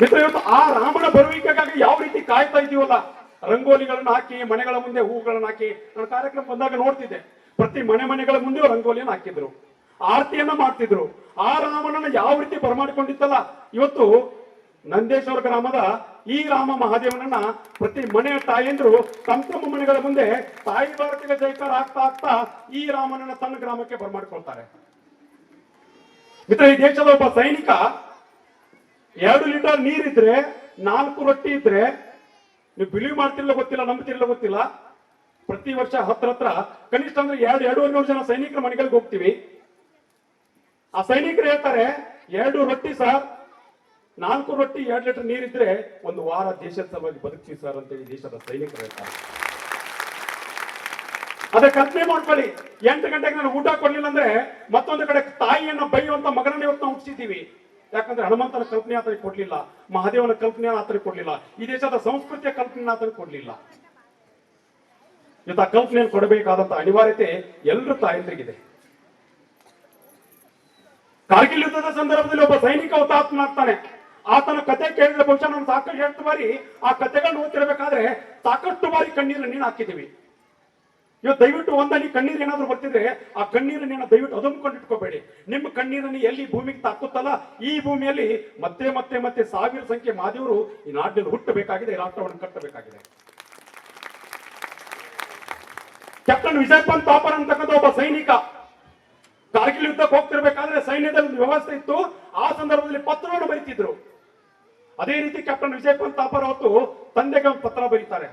Speaker 1: ಮಿತ್ರ ಇವತ್ತು ಆ ರಾಮನ ಬರುವಿಕೆಗಾಗಿ ಯಾವ ರೀತಿ ಕಾಯ್ತಾ ಇದೀವಲ್ಲ ರಂಗೋಲಿಗಳನ್ನ ಹಾಕಿ, ಮನೆಗಳ ಮುಂದೆ ಹೂಗಳನ್ನ ಹಾಕಿ. ನಾನು ಕಾರ್ಯಕ್ರಮ ಬಂದಾಗ ನೋಡ್ತಿದ್ದೆ. ಪ್ರತಿ ಮನೆ ಮನೆಗಳ ಮುಂದೆ ರಂಗೋಲಿಯನ್ನು ಹಾಕಿದ್ರು. ಆರತಿಯನ್ನ ಮಾಡ್ತಿದ್ರು. ಆ ರಾಮನನ್ನ ಯಾವ ರೀತಿ ಬರಮಾಡಿಕೊಂಡಿತ್ತಲ್ಲ? ಇವತ್ತು ನಂದೇಶ್ವರ ಗ್ರಾಮದ ಈ ರಾಮ ಮಹಾದೇವನನ್ನ ಪ್ರತಿ ಮನೆಯ ತಾಯಂದ್ರು ತಮ್ಮ ತಮ್ಮ ಮನೆಗಳ ಮುಂದೆ ತಾಯಿ ಭಾರತಿಗೆ ಜೈಕಾರ ಆಗ್ತಾ ಆಗ್ತಾ ಈ ರಾಮನನ್ನ ತನ್ನ ಗ್ರಾಮಕ್ಕೆ ಬರ್ಮಾಡ್ಕೊಳ್ತಾರೆ. ಮಿತ್ರ, ಈ ದೇಶದ ಒಬ್ಬ ಸೈನಿಕ ಎರಡು ಲೀಟರ್ ನೀರಿದ್ರೆ, ನಾಲ್ಕು ರೊಟ್ಟಿ ಇದ್ರೆ, ನೀವು ಬಿಲೀವ್ ಮಾಡ್ತಿಲ್ಲ ಗೊತ್ತಿಲ್ಲ ನಂಬ್ತಿಲ್ಲ ಗೊತ್ತಿಲ್ಲ, ಪ್ರತಿ ವರ್ಷ ಹತ್ರ ಹತ್ರ ಕನಿಷ್ಠ ಅಂದ್ರೆ ಎರಡು, ಎರಡೂವರೆ ನೂರು ಜನ ಸೈನಿಕರ ಮನೆಗಳಿಗೆ ಹೋಗ್ತೀವಿ. ಆ ಸೈನಿಕರು ಹೇಳ್ತಾರೆ, ಎರಡು ರೊಟ್ಟಿ ಸರ್ ನಾಲ್ಕು ರೊಟ್ಟಿ, ಎರಡು ಲೀಟರ್ ನೀರಿದ್ರೆ ಒಂದು ವಾರ ದೇಶದ ಸಲುವಾಗಿ ಬದುಕ್ತೀವಿ ಸರ್ ಅಂತೇಳಿ ದೇಶದ ಸೈನಿಕರು ಹೇಳ್ತಾರೆ. ಅದೇ ಕಲ್ಪನೆ ಮಾಡ್ಕೊಳ್ಳಿ. ಎಂಟು ಗಂಟೆಗೆ ನಾನು ಊಟ ಕೊಡ್ಲಿಲ್ಲ ಅಂದ್ರೆ ಮತ್ತೊಂದು ಕಡೆ ತಾಯಿಯನ್ನ ಬೈಯುವಂತ ಮಗನನ್ನ ಇವತ್ತು ನಾವು ಹುಟ್ಟಿಸಿದ್ದೀವಿ. ಯಾಕಂದ್ರೆ ಹನುಮಂತನ ಕಲ್ಪನೆ ಆತನಿಗೆ ಕೊಡ್ಲಿಲ್ಲ. ಮಹಾದೇವನ ಕಲ್ಪನೆ ಆತನಿಗೆ ಕೊಡ್ಲಿಲ್ಲ. ಈ ದೇಶದ ಸಂಸ್ಕೃತಿಯ ಕಲ್ಪನೆ ಆತನಿಗೆ ಕೊಡ್ಲಿಲ್ಲ. ಇವತ್ತು ಆ ಕಲ್ಪನೆಯನ್ನು ಕೊಡಬೇಕಾದಂತ ಅನಿವಾರ್ಯತೆ ಎಲ್ಲರ ತಾಯಂದ್ರಿಗಿದೆ. ಕಾರ್ಗಿಲ್ ಯುದ್ಧದ ಸಂದರ್ಭದಲ್ಲಿ ಒಬ್ಬ ಸೈನಿಕ ಹುತಾತ್ಮನಾಗ್ತಾನೆ. ಆತನ ಕತೆ ಕೇಳಿದ ಬಹುಶಃ ನಾನು ಸಾಕಷ್ಟು ಬಾರಿ ಆ ಕತೆಗಳನ್ನ ಓದ್ತಿರ್ಬೇಕಾದ್ರೆ ಸಾಕಷ್ಟು ಬಾರಿ ಕಣ್ಣೀರನ್ನ ನೀನು ಹಾಕಿದ್ದೀವಿ. ಇವತ್ತು ದಯವಿಟ್ಟು ಒಂದಲ್ಲಿ ಕಣ್ಣೀರು ಏನಾದ್ರೂ ಬರ್ತಿದ್ರೆ ಆ ಕಣ್ಣೀರನ್ನ ದಯವಿಟ್ಟು ಅದುಮ್ಕೊಂಡು ಇಟ್ಕೋಬೇಡಿ. ನಿಮ್ಮ ಕಣ್ಣೀರನ್ನು ಎಲ್ಲಿ ಭೂಮಿಗೆ ತಾಕುತ್ತಲ್ಲ, ಈ ಭೂಮಿಯಲ್ಲಿ ಮತ್ತೆ ಮತ್ತೆ ಮತ್ತೆ ಸಾವಿರ ಸಂಖ್ಯೆ ಮಾದೇವರು ಈ ನಾಡಿನಲ್ಲಿ ಹುಟ್ಟಬೇಕಾಗಿದೆ, ಈ ರಾಷ್ಟ್ರವನ್ನು ಕಟ್ಟಬೇಕಾಗಿದೆ. ಕ್ಯಾಪ್ಟನ್ ವಿಜಯ್ ಪಂತ್ ತಾಪರ್ ಅಂತಕ್ಕಂಥ ಒಬ್ಬ ಸೈನಿಕ ಕಾರ್ಗಿಲ್ ಯುದ್ಧಕ್ಕೆ ಹೋಗ್ತಿರ್ಬೇಕಾದ್ರೆ ಸೈನ್ಯದಲ್ಲಿ ಒಂದು ವ್ಯವಸ್ಥೆ ಇತ್ತು. ಆ ಸಂದರ್ಭದಲ್ಲಿ ಪತ್ರವನ್ನು ಬರೀತಿದ್ರು. ಅದೇ ರೀತಿ ಕ್ಯಾಪ್ಟನ್ ವಿಜಯ್ ತಾಪರ್ ಅವತ್ತು ತಂದೆಗೆ ಒಂದು ಪತ್ರ ಬರೀತಾರೆ.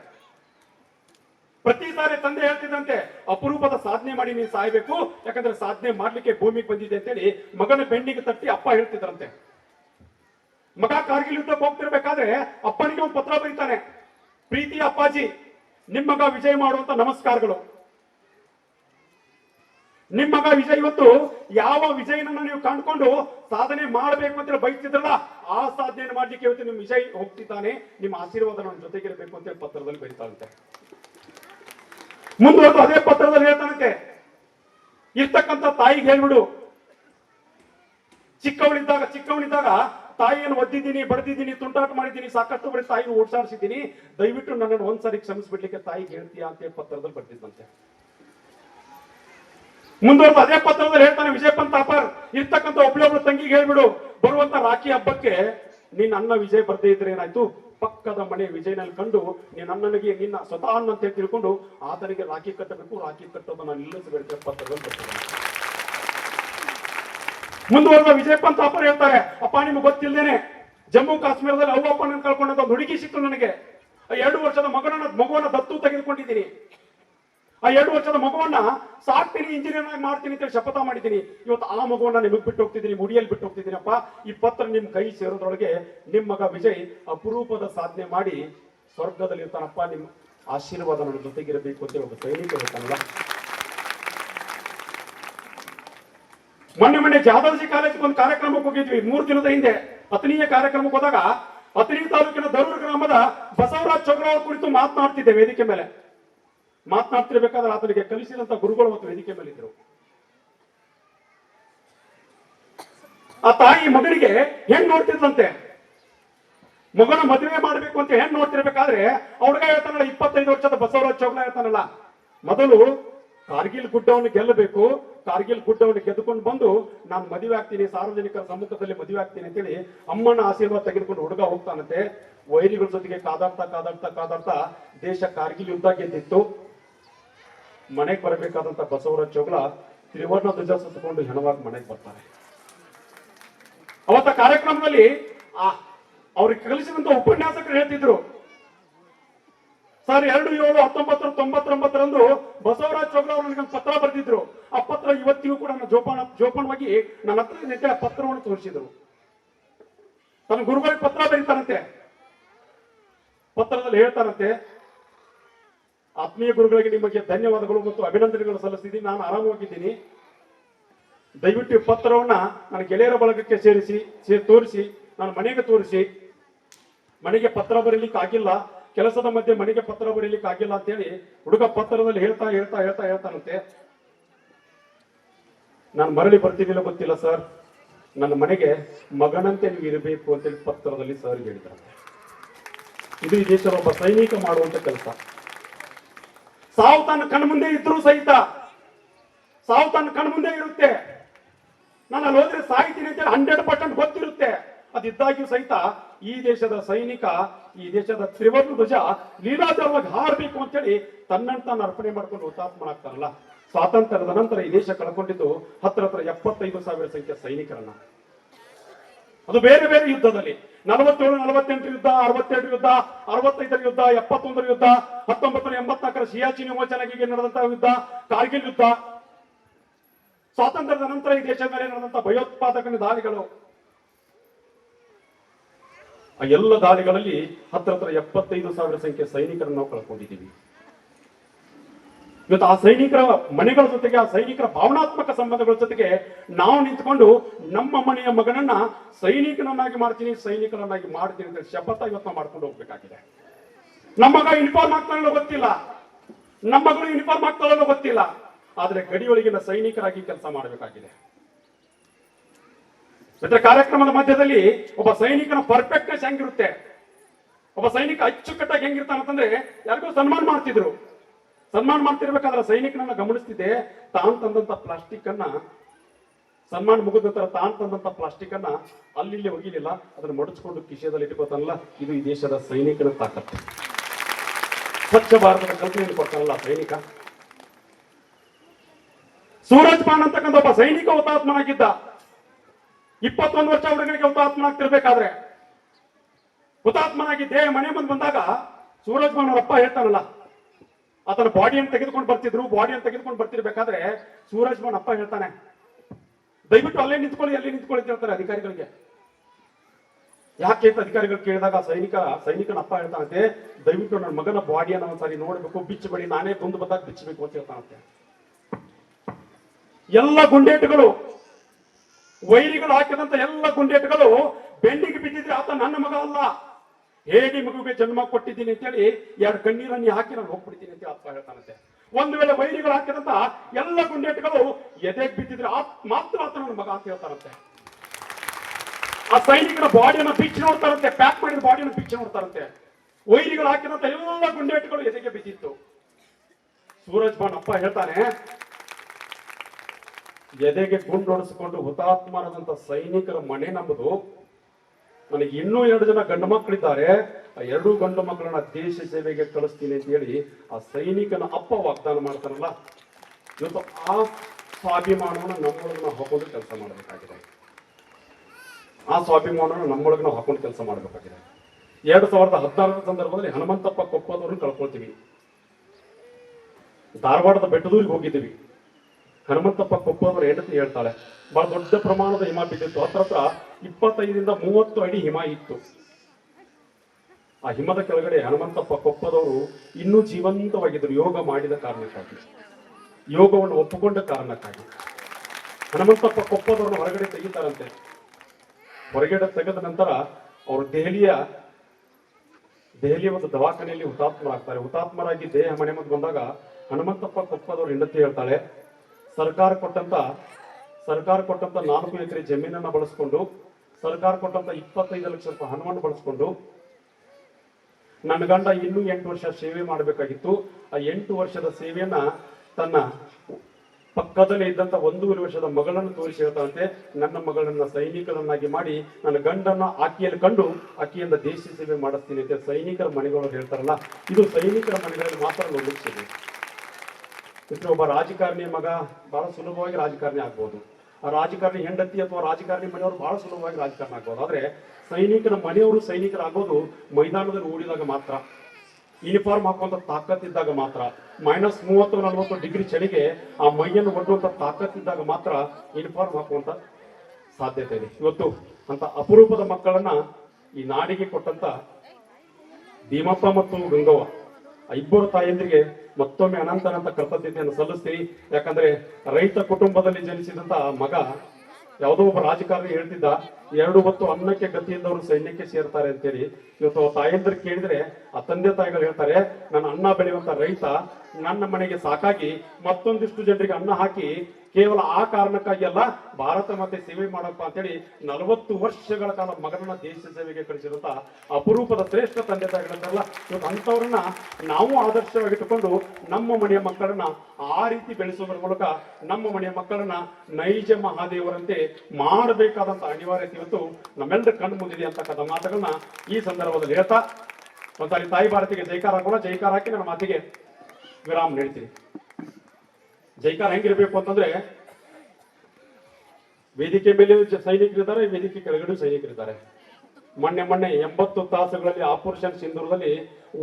Speaker 1: ಪ್ರತಿ ಸಾರಿ ತಂದೆ ಹೇಳ್ತಿದ್ದಂತೆ, ಅಪರೂಪದ ಸಾಧನೆ ಮಾಡಿ ನೀನು ಸಾಯ್ಬೇಕು, ಯಾಕಂದ್ರೆ ಸಾಧನೆ ಮಾಡ್ಲಿಕ್ಕೆ ಭೂಮಿಗೆ ಬಂದಿದೆ ಅಂತೇಳಿ ಮಗನ ಬೆಣ್ಣಿಗೆ ತಟ್ಟಿ ಅಪ್ಪ ಹೇಳ್ತಿದ್ರಂತೆ. ಮಗ ಕಾರ್ಗಿಲ್ ಯುದ್ಧಕ್ಕೆ ಹೋಗ್ತಿರ್ಬೇಕಾದ್ರೆ ಅಪ್ಪನಿಗೆ ಒಂದು ಪತ್ರ ಬರೀತಾನೆ ಪ್ರೀತಿ ಅಪ್ಪಾಜಿ ನಿಮ್ಮ ಮಗ ವಿಜಯ್ ಮಾಡುವಂತ ನಮಸ್ಕಾರಗಳು. ನಿಮ್ಮ ಮಗ ವಿಜಯ್ ಇವತ್ತು ಯಾವ ವಿಜಯನನ್ನ ನೀವು ಕಂಡುಕೊಂಡು ಸಾಧನೆ ಮಾಡಬೇಕು ಅಂತ ಬಯಸ್ತಿದ್ರಲ್ಲ, ಆ ಸಾಧನೆಯನ್ನು ಮಾಡ್ಲಿಕ್ಕೆ ಇವತ್ತು ನಿಮ್ಮ ವಿಜಯ್ ಹೋಗ್ತಿದ್ದಾನೆ. ನಿಮ್ಮ ಆಶೀರ್ವಾದ ನನ್ನ ಜೊತೆಗಿರಬೇಕು ಅಂತ ಪತ್ರದಲ್ಲಿ ಬರೀತಾರಂತೆ ಮುಂದುವರೆದು ಅದೇ ಪತ್ರದಲ್ಲಿ ಹೇಳ್ತಾನಂತೆ ಇರ್ತಕ್ಕಂಥ ತಾಯಿಗೆ ಹೇಳ್ಬಿಡು. ಚಿಕ್ಕವಳಿದ್ದಾಗ ಚಿಕ್ಕವಳಿದ್ದಾಗ ತಾಯಿಯನ್ನು ಒದ್ದಿದ್ದೀನಿ, ಬಡ್ದಿದ್ದೀನಿ, ತುಂಟಾಟ ಮಾಡಿದ್ದೀನಿ, ಸಾಕಷ್ಟು ಬರೀ ತಾಯಿನ ಓಡ್ಸಾಡಿಸಿದ್ದೀನಿ. ದಯವಿಟ್ಟು ನನ್ನನ್ನು ಒಂದ್ಸರಿ ಕ್ಷಮಿಸ್ಬಿಡ್ಲಿಕ್ಕೆ ತಾಯಿಗೆ ಹೇಳ್ತೀಯಾ ಅಂತ ಪತ್ರದಲ್ಲಿ ಬರ್ತಿದ್ದಂತೆ ಮುಂದುವರೆದು ಅದೇ ಪತ್ರದಲ್ಲಿ ಹೇಳ್ತಾನೆ ವಿಜಯ್ ಪಂತ್ ತಾಪರ್ ಇರ್ತಕ್ಕಂಥ ಒಬ್ಳೊಬ್ಳು ತಂಗಿಗೆ ಹೇಳ್ಬಿಡು, ಬರುವಂತ ರಾಖಿ ಹಬ್ಬಕ್ಕೆ ನೀನ್ ಅನ್ನ ವಿಜಯ್ ಬರ್ದೇ ಇದ್ರೆ ಏನಾಯ್ತು? ಪಕ್ಕದ ಮನೆ ವಿಜಯನಲ್ಲಿ ಕಂಡು ನೀನ್ ಅಣ್ಣನಿಗೆ ನಿನ್ನ ಸ್ವತಃ ಅಣ್ಣ ಅಂತ ತಿಳ್ಕೊಂಡು, ಆತನಿಗೆ ರಾಖಿ ಕಟ್ಟಬೇಕು, ರಾಖಿ ಕಟ್ಟೋದನ್ನ ನಿಲ್ಲಿಸಬೇಕು ಪತ್ರದಲ್ಲಿ ಬರ್ತದೆ ಮುಂದುವರೆದ ವಿಜಯ್ ಪಂತ್ ತಾಪರ್ ಹೇಳ್ತಾರೆ, ಅಪ್ಪ, ನಿಮ್ಗೆ ಗೊತ್ತಿಲ್ಲದೇನೆ ಜಮ್ಮು ಕಾಶ್ಮೀರದಲ್ಲಿ ಅವ್ವಪ್ಪನ ಕಳ್ಕೊಂಡಂತ ಒಂದು ಹುಡುಗಿ ಸಿಕ್ತು ನನಗೆ. ಎರಡು ವರ್ಷದ ಮಗನನ್ನ, ಮಗುವನ್ನ ದತ್ತು ತೆಗೆದುಕೊಂಡಿದ್ದೀನಿ. ಆ ಎರಡು ವರ್ಷದ ಮಗುವನ್ನ ಸಾಕ್ತೀನಿ ಇಂಜಿನಿಯರ್ ಆಗಿ ಮಾಡ್ತೀನಿ ಅಂತ ಶಪಥ ಮಾಡಿದ್ದೀನಿ. ಇವತ್ತು ಆ ಮಗುವನ್ನ ನಿಮಗೆ ಬಿಟ್ಟು ಹೋಗ್ತಿದ್ದೀನಿ ಮುಡಿಯಲ್ಲಿ ಬಿಟ್ಟು ಹೋಗ್ತಿದ್ದೀನಪ್ಪ. ಈ ಪತ್ರ ನಿಮ್ ಕೈ ಸೇರೋದ್ರೊಳಗೆ ನಿಮ್ಮ ಮಗ ವಿಜಯ್ ಅಪರೂಪದ ಸಾಧನೆ ಮಾಡಿ ಸ್ವರ್ಗದಲ್ಲಿ ಇರ್ತಾನಪ್ಪ ನಿಮ್ ಆಶೀರ್ವಾದ ನನ್ನ ಜೊತೆಗಿರಬೇಕು ಅಂತ ಒಬ್ಬ ಸೈನಿಕ ಹೇಳ್ತಾನಲ್ಲ. ಮೊನ್ನೆ ಮೊನ್ನೆ ಜಾದವ್ಜಿ ಕಾಲೇಜಿಗೆ ಒಂದು ಕಾರ್ಯಕ್ರಮಕ್ಕೆ ಹೋಗಿದ್ವಿ. ಮೂರು ದಿನದ ಹಿಂದೆ ಅತನೀಯ ಕಾರ್ಯಕ್ರಮಕ್ಕೆ ಹೋದಾಗ, ಪತ್ನಿ ತಾಲೂಕಿನ ದರೂರ್ ಗ್ರಾಮದ ಬಸವರಾಜ್ ಅವ್ರ ಕುರಿತು ಮಾತನಾಡ್ತಿದ್ದೆ ವೇದಿಕೆ ಮೇಲೆ. ಮಾತನಾಡ್ತಿರ್ಬೇಕಾದ್ರೆ ಆತನಿಗೆ ಕಲಿಸಿದಂತ ಗುರುಗಳು ಮತ್ತು ವೇದಿಕೆ ಮೇಲಿದ್ರು ಆ ತಾಯಿ ಮಗನಿಗೆ ಹೆಣ್ ನೋಡ್ತಿದ್ಲಂತೆ. ಮಗನ ಮದುವೆ ಮಾಡ್ಬೇಕು ಅಂತ ಹೆಣ್ ನೋಡ್ತಿರ್ಬೇಕಾದ್ರೆ ಅವ್ರಿಗೆ ಹೇಳ್ತಾನಲ್ಲ, ಇಪ್ಪತ್ತೈದು ವರ್ಷದ ಬಸವರಾಜ್ ಚೌಗ್ಲ ಹೇಳ್ತಾನಲ್ಲ, ಮೊದಲು ಕಾರ್ಗಿಲ್ ಗುಡ್ಡವನ್ನು ಗೆಲ್ಲಬೇಕು, ಕಾರ್ಗಿಲ್ ಗುಡ್ಡವನ್ನು ಗೆದ್ದುಕೊಂಡು ಬಂದು ನಾನು ಮದುವೆ ಆಗ್ತೀನಿ, ಸಾರ್ವಜನಿಕರ ಸಮ್ಮುಖದಲ್ಲಿ ಮದುವೆ ಆಗ್ತೀನಿ ಅಂತೇಳಿ ಅಮ್ಮನ ಆಶೀರ್ವಾದ ತೆಗೆದುಕೊಂಡು ಹುಡುಗ ಹೋಗ್ತಾನಂತೆ. ವೈರಿಗಳ ಜೊತೆಗೆ ಕಾದಾಡ್ತಾ ಕಾದಾಡ್ತಾ ಕಾದಾಡ್ತಾ ದೇಶ ಕಾರ್ಗಿಲ್ ಯುದ್ಧ ಗೆದ್ದಿತ್ತು. ಮನೆಗೆ ಬರಬೇಕಾದಂತ ಬಸವರಾಜ್ ಚೌಗ್ಲ ತ್ರಿವರ್ಣ ಧ್ವಜ ಸುತ್ತಕೊಂಡು ಹೆಣವಾಗಿ ಮನೆಗೆ ಬರ್ತಾರೆ. ಅವತ್ತ ಕಾರ್ಯಕ್ರಮದಲ್ಲಿ ಅವ್ರಿಗೆ ಕಲಿಸಿದಂತ ಉಪನ್ಯಾಸಕರು ಹೇಳ್ತಿದ್ರು. ಸರ್, ಎರಡು ಏಳು ಹತ್ತೊಂಬತ್ತರ, ತೊಂಬತ್ತೊಂಬತ್ತರಂದು ಬಸವರಾಜ್ ಚೌಗ್ಲ ಅವರು ನನಗೆ ಪತ್ರ ಬರೆದಿದ್ರು. ಆ ಪತ್ರ ಇವತ್ತಿಗೂ ಕೂಡ ನನ್ನ ಜೋಪಾನ, ಜೋಪಾನವಾಗಿ ನನ್ನ ಹತ್ರ ನೆಟ್ಟೆ ಆ ಪತ್ರವನ್ನು ತೋರಿಸಿದ್ರು. ತನ್ನ ಗುರುಗಳಿಗೆ ಪತ್ರ ಬರೀತಾರಂತೆ. ಪತ್ರದಲ್ಲಿ ಹೇಳ್ತಾರಂತೆ ಆತ್ಮೀಯ ಗುರುಗಳಿಗೆ ನಿಮಗೆ ಧನ್ಯವಾದಗಳು ಮತ್ತು ಅಭಿನಂದನೆಗಳು ಸಲ್ಲಿಸ್ತಿದ್ದೀನಿ ನಾನು ಆರಾಮವಾಗಿದ್ದೀನಿ. ದಯವಿಟ್ಟು ಪತ್ರವನ್ನ ನನ್ನ ಗೆಳೆಯರ ಬಳಗಕ್ಕೆ ಸೇರಿಸಿ ತೋರಿಸಿ ನಾನು ಮನೆಗೆ ತೋರಿಸಿ. ಮನೆಗೆ ಪತ್ರ ಬರೀಲಿಕ್ಕೆ ಆಗಿಲ್ಲ. ಕೆಲಸದ ಮಧ್ಯೆ ಮನೆಗೆ ಪತ್ರ ಬರೀಲಿಕ್ಕೆ ಆಗಿಲ್ಲ ಅಂತೇಳಿ ಹುಡುಗ ಪತ್ರದಲ್ಲಿ ಹೇಳ್ತಾ ಹೇಳ್ತಾ ಹೇಳ್ತಾ, ಹೇಳ್ತಾನಂತೆ. ನಾನು ಮರಳಿ ಬರ್ತೀನಿಲ್ಲ ಗೊತ್ತಿಲ್ಲ ಸರ್. ನನ್ನ ಮನೆಗೆ ಮಗನಂತೆ ನೀವು ಇರಬೇಕು ಅಂತೇಳಿ ಪತ್ರದಲ್ಲಿ ಸರ್ ಹೇಳಿದ್ದಾರೆ ಇದು ಈ ದೇಶದ ಒಬ್ಬ ಸೈನಿಕ ಮಾಡುವಂತ ಕೆಲಸ. ಸಾವು ತನ್ನ ಕಣ್ಮುಂದೆ ಇದ್ರೂ ಸಹಿತ, ಸಾವು ತನ್ನ ಕಣ್ಮುಂದೆ ಇರುತ್ತೆ. ನಾನು ಅಲ್ಲಿ ಹೋದ್ರೆ ಸಾಯ್ತೀನಿ ಅಂತೇಳಿ ಹಂಡ್ರೆಡ್ ಪರ್ಸೆಂಟ್ ಗೊತ್ತಿರುತ್ತೆ. ಅದಿದ್ದಾಗ್ಯೂ ಸಹಿತ ಈ ದೇಶದ ಸೈನಿಕ, ಈ ದೇಶದ ತ್ರಿವರ್ಣ ಧ್ವಜ ಲೀಲಾಜಲವಾಗಿ ಹಾರಬೇಕು ಅಂತೇಳಿ ತನ್ನನ್ನು ತಾನು ಅರ್ಪಣೆ ಮಾಡ್ಕೊಂಡು ಹುತಾತ್ಮನಾಗ್ತಾರಲ್ಲ ಸ್ವಾತಂತ್ರ್ಯದ ನಂತರ ಈ ದೇಶ ಕಳ್ಕೊಂಡಿದ್ದು ಹತ್ರ ಹತ್ರ ಎಪ್ಪತ್ತೈದು ಸಾವಿರ ಸಂಖ್ಯೆ ಸೈನಿಕರನ್ನ. ಅದು ಬೇರೆ ಬೇರೆ ಯುದ್ಧದಲ್ಲಿ. ನಲವತ್ತೇಳು, ನಲವತ್ತೆಂಟು ಯುದ್ಧ, ಅರವತ್ತೆರಡು ಯುದ್ಧ, ಅರವತ್ತೈದರ ಯುದ್ಧ, ಎಪ್ಪತ್ತೊಂದರ ಯುದ್ಧ, ಹತ್ತೊಂಬತ್ತರ ಎಂಬತ್ನಾಲ್ಕರ ಸಿಯಾಚಿನ ವಿಮೋಚನೆಗೆ ನಡೆದಂತಹ ಯುದ್ಧ, ಕಾರ್ಗಿಲ್ ಯುದ್ಧ. ಸ್ವಾತಂತ್ರ್ಯದ ನಂತರ ಈ ದೇಶದ ಮೇಲೆ ನಡೆದಂತಹ ಭಯೋತ್ಪಾದಕನ ದಾಳಿಗಳು. ಆ ಎಲ್ಲ ದಾಳಿಗಳಲ್ಲಿ ಹತ್ತಿರ ಹತ್ರ ಎಪ್ಪತ್ತೈದು ಸಾವಿರ ಸಂಖ್ಯೆ ಸೈನಿಕರನ್ನು ನಾವು ಕಳ್ಕೊಂಡಿದ್ದೀವಿ. ಇವತ್ತು ಆ ಸೈನಿಕರ ಮನೆಗಳ ಜೊತೆಗೆ, ಆ ಸೈನಿಕರ ಭಾವನಾತ್ಮಕ ಸಂಬಂಧಗಳ ಜೊತೆಗೆ ನಾವು ನಿಂತ್ಕೊಂಡು ನಮ್ಮ ಮನೆಯ ಮಗನನ್ನ ಸೈನಿಕನನ್ನಾಗಿ ಮಾಡ್ತೀನಿ ಸೈನಿಕನನ್ನಾಗಿ ಮಾಡ್ತೀನಿ ಅಂತ ಶಪಥ ಇವತ್ತು ಮಾಡ್ಕೊಂಡು ಹೋಗ್ಬೇಕಾಗಿದೆ. ನಮ್ಮ ಮಗ ಯೂನಿಫಾರ್ಮ್ ಆಗ್ತಾನೋ ಗೊತ್ತಿಲ್ಲ. ನಮ್ಮ ಮಗಳು ಯೂನಿಫಾರ್ಮ್ ಹಾಕ್ತಾಳೋ ಗೊತ್ತಿಲ್ಲ. ಆದ್ರೆ ಗಡಿಯೊಳಗಿನ ಸೈನಿಕರಾಗಿ ಕೆಲಸ ಮಾಡಬೇಕಾಗಿದೆ. ಮತ್ತೆ ಕಾರ್ಯಕ್ರಮದ ಮಧ್ಯದಲ್ಲಿ ಒಬ್ಬ ಸೈನಿಕನ ಪರ್ಫೆಕ್ಟ್ನೆಸ್ ಹೆಂಗಿರುತ್ತೆ? ಒಬ್ಬ ಸೈನಿಕ ಅಚ್ಚುಕಟ್ಟಾಗಿ ಹೆಂಗಿರ್ತಾನಂತಂದ್ರೆ ಯಾರಿಗೂ ಸನ್ಮಾನ ಮಾಡ್ತಿದ್ರು. ಸನ್ಮಾನ ಮಾಡ್ತಿರ್ಬೇಕಾದ್ರೆ ಸೈನಿಕನನ್ನ ಗಮನಿಸ್ತಿದೆ. ತಾನು ತಂದಂತ ಪ್ಲಾಸ್ಟಿಕ್ ಅನ್ನ ಸನ್ಮಾನ ಮುಗಿದ ನಂತರ ತಾನ್ ತಂದಂತ ಪ್ಲಾಸ್ಟಿಕ್ ಅನ್ನ ಅಲ್ಲಿ ಇಲ್ಲಿ ಒಗಿಲಿಲ್ಲ ಅದನ್ನ ಮಡಚ್ಕೊಂಡು ಕಿಶೆದಲ್ಲಿ ಇಟ್ಕೋತಾನಲ್ಲ, ಇದು ಈ ದೇಶದ ಸೈನಿಕನ ತಾಕತ್ತು. ಸ್ವಚ್ಛ ಭಾರತದ ಕಲ್ಪನೆಯನ್ನು ಕೊಡ್ತಾನಲ್ಲ ಸೈನಿಕ. ಸೂರಜ್ ಪಾನ್ ಅಂತಕ್ಕಂಥ ಒಬ್ಬ ಸೈನಿಕ ಹುತಾತ್ಮನಾಗಿದ್ದ. ಇಪ್ಪತ್ತೊಂದು ವರ್ಷ ಹುಡುಗರಿಗೆ ಹುತಾತ್ಮ ಆಗ್ತಿರ್ಬೇಕಾದ್ರೆ ಹುತಾತ್ಮನಾಗಿ ದೇಹ ಮನೆ ಮುಂದೆ ಬಂದಾಗ ಸೂರಜ್ ಪಾನ್ ಅವರಪ್ಪ ಹೇಳ್ತಾನಲ್ಲ ಆತನ ಬಾಡಿಯನ್ನು ತೆಗೆದುಕೊಂಡು ಬರ್ತಿದ್ರು ಬಾಡಿಯನ್ನು ತೆಗೆದುಕೊಂಡು ಬರ್ತಿರ್ಬೇಕಾದ್ರೆ ಸೂರಜ್ ಮಾನ್ ಅಪ್ಪ ಹೇಳ್ತಾನೆ. ದಯವಿಟ್ಟು ಅಲ್ಲೇ ನಿಂತ್ಕೊಳ್ಳಿ ಅಲ್ಲೇ ನಿಂತ್ಕೊಳ್ಳಿ ಅಂತ ಹೇಳ್ತಾರೆ ಅಧಿಕಾರಿಗಳಿಗೆ. ಯಾಕೆ ಅಂತ ಅಧಿಕಾರಿಗಳು ಕೇಳಿದಾಗ ಸೈನಿಕ ಸೈನಿಕನ ಅಪ್ಪ ಹೇಳ್ತಾನಂತೆ, ದಯವಿಟ್ಟು ನನ್ನ ಮಗನ ಬಾಡಿಯನ್ನು ಒಂದ್ಸಾರಿ ನೋಡ್ಬೇಕು, ಬಿಚ್ಚಬೇಡಿ, ನಾನೇ ಬಂದು ಬಂದಾಗ ಬಿಚ್ಚಬೇಕು ಅಂತ ಹೇಳ್ತಾನಂತೆ. ಎಲ್ಲ ಗುಂಡೇಟುಗಳು, ವೈರಿಗಳು ಹಾಕಿದಂತ ಎಲ್ಲ ಗುಂಡೇಟುಗಳು ಬೆಂಡಿಗೆ ಬಿದ್ದಿದ್ರೆ ಆತ ನನ್ನ ಮಗ ಅಲ್ಲ. ಹೇಗೆ ಮಗುವಿಗೆ ಜನ್ಮ ಕೊಟ್ಟಿದ್ದೀನಿ ಅಂತೇಳಿ ಎರಡು ಕಣ್ಣೀರನ್ನು ಹಾಕಿ ನಾನು ಹೋಗ್ಬಿಡ್ತೀನಿ ಅಂತ ಅಪ್ಪ ಹೇಳ್ತಾನಂತೆ. ಒಂದು ವೇಳೆ ವೈರಿಗಳು ಹಾಕಿದಂತ ಎಲ್ಲ ಗುಂಡೇಟುಗಳು ಎದೆಗೆ ಬಿದ್ದಿದ್ರೆ ಮಾತ್ರ ಮಾತ್ರ ನನ್ನ ಮಗ ಅಂತ ಹೇಳ್ತಾರಂತೆ ಆ ಸೈನಿಕರ ಬಾಡಿಯನ್ನು ಬಿಚ್ಚಿ ನೋಡ್ತಾರಂತೆ ಪ್ಯಾಕ್ ಮಾಡಿದ ಬಾಡಿಯನ್ನು ಬಿಚ್ಚಿ ನೋಡ್ತಾರಂತೆ ವೈರಿಗಳು ಹಾಕಿದಂತ ಎಲ್ಲ ಗುಂಡೇಟುಗಳು ಎದೆಗೆ ಬಿದ್ದಿತ್ತು. ಸೂರಜ್ ಬಾನ್ ಅಪ್ಪ ಹೇಳ್ತಾನೆ, ಎದೆಗೆ ಗುಂಡೊಡಿಸಿಕೊಂಡು ಹುತಾತ್ಮರಾದಂತ ಸೈನಿಕರ ಮನೆ ನಮ್ಮದು ನನಗೆ ಇನ್ನೂ ಎರಡು ಜನ ಗಂಡು ಮಕ್ಕಳಿದ್ದಾರೆ. ಆ ಎರಡೂ ಗಂಡು ಮಕ್ಕಳನ್ನ ದೇಶ ಸೇವೆಗೆ ಕಳಿಸ್ತೀನಿ ಅಂತ ಹೇಳಿ ಆ ಸೈನಿಕನ ಅಪ್ಪ ವಾಗ್ದಾನ ಮಾಡ್ತಾರಲ್ಲ, ಇವತ್ತು ಆ ಸ್ವಾಭಿಮಾನವನ್ನು ನಮ್ಮೊಳಗೆ ಹಾಕೊಂಡು ಕೆಲಸ ಮಾಡಬೇಕಾಗಿದೆ. ಆ ಸ್ವಾಭಿಮಾನವನ್ನು ನಮ್ಮೊಳಗೆ ನಾವು ಹಾಕೊಂಡು ಕೆಲಸ ಮಾಡಬೇಕಾಗಿದೆ. ಎರಡು ಸಾವಿರದ ಹದಿನಾರರ ಸಂದರ್ಭದಲ್ಲಿ ಹನುಮಂತಪ್ಪ ಕೊಪ್ಪದವ್ರನ್ನ ಕಳ್ಕೊಳ್ತೀವಿ. ಧಾರವಾಡದ ಬೆಟ್ಟದೂರಿಗೆ ಹೋಗಿದ್ದೀವಿ. ಹನುಮಂತಪ್ಪ ಕೊಪ್ಪದವರ ಹೆಂಡತಿ ಹೇಳ್ತಾಳೆ? ಬಹಳ ದೊಡ್ಡ ಪ್ರಮಾಣದ ಹಿಮ ಬಿದ್ದಿತ್ತು. ಹತ್ರ ಹತ್ರ ಇಪ್ಪತ್ತೈದರಿಂದ ಮೂವತ್ತು ಅಡಿ ಹಿಮ ಇತ್ತು. ಆ ಹಿಮದ ಕೆಳಗಡೆ ಹನುಮಂತಪ್ಪ ಕೊಪ್ಪದವರು ಇನ್ನೂ ಜೀವಂತವಾಗಿದ್ದರು. ಯೋಗ ಮಾಡಿದ ಕಾರಣಕ್ಕಾಗಿ. ಯೋಗವನ್ನು ಒಪ್ಪಿಕೊಂಡ ಕಾರಣಕ್ಕಾಗಿ. ಹನುಮಂತಪ್ಪ ಕೊಪ್ಪದವ್ರನ್ನ ಹೊರಗಡೆ ತೆಗಿತಾರಂತೆ. ಹೊರಗಡೆ ತೆಗೆದ ನಂತರ ಅವರು ದೆಹಲಿಯ ದೆಹಲಿಯ ಒಂದು ದವಾಖಾನೆಯಲ್ಲಿ ಹುತಾತ್ಮರಾಗ್ತಾರೆ. ಹುತಾತ್ಮರಾಗಿ ದೇಹ ಮನೆ ಮುಂದೆ ಬಂದಾಗ ಹನುಮಂತಪ್ಪ ಕೊಪ್ಪದವರು ಹೆಂಡತಿ ಹೇಳ್ತಾಳೆ ಸರ್ಕಾರ ಕೊಟ್ಟಂತ ಸರ್ಕಾರ ಕೊಟ್ಟಂತ ನಾಲ್ಕು ಎಕರೆ ಜಮೀನನ್ನ ಬಳಸ್ಕೊಂಡು, ಸರ್ಕಾರ ಕೊಟ್ಟಂತ ಇಪ್ಪತ್ತೈದು ಲಕ್ಷ ರೂಪಾಯಿ ಹಣವನ್ನು ಬಳಸ್ಕೊಂಡು, ನನ್ನ ಗಂಡ ಇನ್ನೂ ಎಂಟು ವರ್ಷ ಸೇವೆ ಮಾಡಬೇಕಾಗಿತ್ತು. ಆ ಎಂಟು ವರ್ಷದ ಸೇವೆಯನ್ನ ತನ್ನ ಪಕ್ಕದಲ್ಲೇ ಇದ್ದಂತ ಒಂದೂವರೆ ವರ್ಷದ ಮಗಳನ್ನು ತೋರಿಸಿ ಹೇಳ್ತಾನಂತೆ, ನನ್ನ ಮಗಳನ್ನ ಸೈನಿಕರನ್ನಾಗಿ ಮಾಡಿ ನನ್ನ ಗಂಡನ್ನ ಆಕೆಯಲ್ಲಿ ಕಂಡು ಆಕೆಯಿಂದ ದೇಶ ಸೇವೆ ಮಾಡಿಸ್ತೀನಿ ಅಂತ ಸೈನಿಕರ ಮನೆಗಳು ಹೇಳ್ತಾರಲ್ಲ, ಇದು ಸೈನಿಕರ ಮನೆಗಳಲ್ಲಿ ಮಾತ್ರ ಸಿಗುತ್ತೆ ಇದ್ರೆ ಒಬ್ಬ ರಾಜಕಾರಣಿ ಮಗ ಬಹಳ ಸುಲಭವಾಗಿ ರಾಜಕಾರಣಿ ಆಗ್ಬೋದು. ಆ ರಾಜಕಾರಣಿ ಹೆಂಡತಿ ಅಥವಾ ರಾಜಕಾರಣಿ ಮನೆಯವರು ಬಹಳ ಸುಲಭವಾಗಿ ರಾಜಕಾರಣ ಆಗ್ಬೋದು. ಆದರೆ ಸೈನಿಕನ ಮನೆಯವರು ಸೈನಿಕರಾಗೋದು ಮೈದಾನದಲ್ಲಿ ಓಡಿದಾಗ ಮಾತ್ರ ಯೂನಿಫಾರ್ಮ್ ಹಾಕುವಂತ ತಾಕತ್ತಿದ್ದಾಗ ಮಾತ್ರ ಮೈನಸ್ ಮೂವತ್ತು ನಲವತ್ತು ಡಿಗ್ರಿ ಚಳಿಗೆ ಆ ಮೈಯನ್ನು ಒಡ್ಡುವಂಥ ತಾಕತ್ತಿದ್ದಾಗ ಮಾತ್ರ ಯೂನಿಫಾರ್ಮ್ ಹಾಕುವಂಥ ಸಾಧ್ಯತೆ ಇದೆ. ಇವತ್ತು ಅಂತ ಅಪರೂಪದ ಮಕ್ಕಳನ್ನ ಈ ನಾಡಿಗೆ ಕೊಟ್ಟಂತ ಭೀಮಪ್ಪ ಮತ್ತು ಗಂಗವ್ವ ಇಬ್ಬರು ತಾಯಂದಿರಿಗೆ ಮತ್ತೊಮ್ಮೆ ಅನಂತ ಅನಂತ ಕೃತಜ್ಞತೆಯನ್ನು ಸಲ್ಲಿಸ್ತೀನಿ ಯಾಕಂದ್ರೆ ರೈತ ಕುಟುಂಬದಲ್ಲಿ ಜನಿಸಿದಂತ ಮಗ ಯಾವುದೋ ಒಬ್ಬ ರಾಜಕಾರಣಿ ಹೇಳ್ತಿದ್ದ, ಎರಡು ಹೊತ್ತು ಅನ್ನಕ್ಕೆ ಗತಿಯಿಲ್ಲದವರು ಸೈನ್ಯಕ್ಕೆ ಸೇರ್ತಾರೆ ಅಂತೇಳಿ. ಇವತ್ತು ತಾಯಂದ್ರ ಕೇಳಿದ್ರೆ, ಆ ತಂದೆ ತಾಯಿಗಳು ಹೇಳ್ತಾರೆ, ನನ್ನ ಅನ್ನ ಬೆಳೆಯುವಂತ ರೈತ ನನ್ನ ಮನೆಗೆ ಸಾಕಾಗಿ ಮತ್ತೊಂದಿಷ್ಟು ಜನರಿಗೆ ಅನ್ನ ಹಾಕಿ ಕೇವಲ ಆ ಕಾರಣಕ್ಕಾಗಿ ಅಲ್ಲ ಭಾರತ ಮತ್ತೆ ಸೇವೆ ಮಾಡಪ್ಪ ಅಂತೇಳಿ ನಲವತ್ತು ವರ್ಷಗಳ ಕಾಲ ಮಗನನ್ನ ದೇಶ ಸೇವೆಗೆ ಕಳಿಸಿದಂತ ಅಪರೂಪದ ಶ್ರೇಷ್ಠ ತಂದೆ ತಾಯಿಗಳಂತಲ್ಲ ಇವತ್ತು ಅಂಥವ್ರನ್ನ ನಾವು ಆದರ್ಶವಾಗಿಟ್ಟುಕೊಂಡು ನಮ್ಮ ಮನೆಯ ಮಕ್ಕಳನ್ನ ಆ ರೀತಿ ಬೆಳೆಸೋದ್ರ ಮೂಲಕ ನಮ್ಮ ಮನೆಯ ಮಕ್ಕಳನ್ನ ನೈಜ ಮಹಾದೇವರಂತೆ ಮಾಡಬೇಕಾದಂತ ಅನಿವಾರ್ಯತೆ ಇವತ್ತು ನಮ್ಮೆಲ್ಲರ ಕಣ್ಣು ಮುಂದಿದೆ ಅಂತಕ್ಕಂಥ ಮಾತುಗಳನ್ನ ಈ ಸಂದರ್ಭದಲ್ಲಿ ಹೇಳ್ತಾ, ಒಂದ್ಸಾರಿ ತಾಯಿ ಭಾರತಿಗೆ ಜೈಕಾರ ಹಾಕೋಣ ಜೈಕಾರ ಹಾಕಿ ನನ್ನ ಮಾತಿಗೆ ವಿರಾಮ ನೀಡ್ತೀನಿ ಜೈಕಾರ ಹೆಂಗಿರ್ಬೇಕು ಅಂತಂದ್ರೆ ವೇದಿಕೆ ಮೇಲೆ ಸೈನಿಕರಿದ್ದಾರೆ, ವೇದಿಕೆ ಕೆಳಗಡೆ ಸೈನಿಕರಿದ್ದಾರೆ. ಮೊನ್ನೆ ಮೊನ್ನೆ ಎಂಬತ್ತು ತಾಸುಗಳಲ್ಲಿ ಆಪರೇಷನ್ ಸಿಂಧೂರದಲ್ಲಿ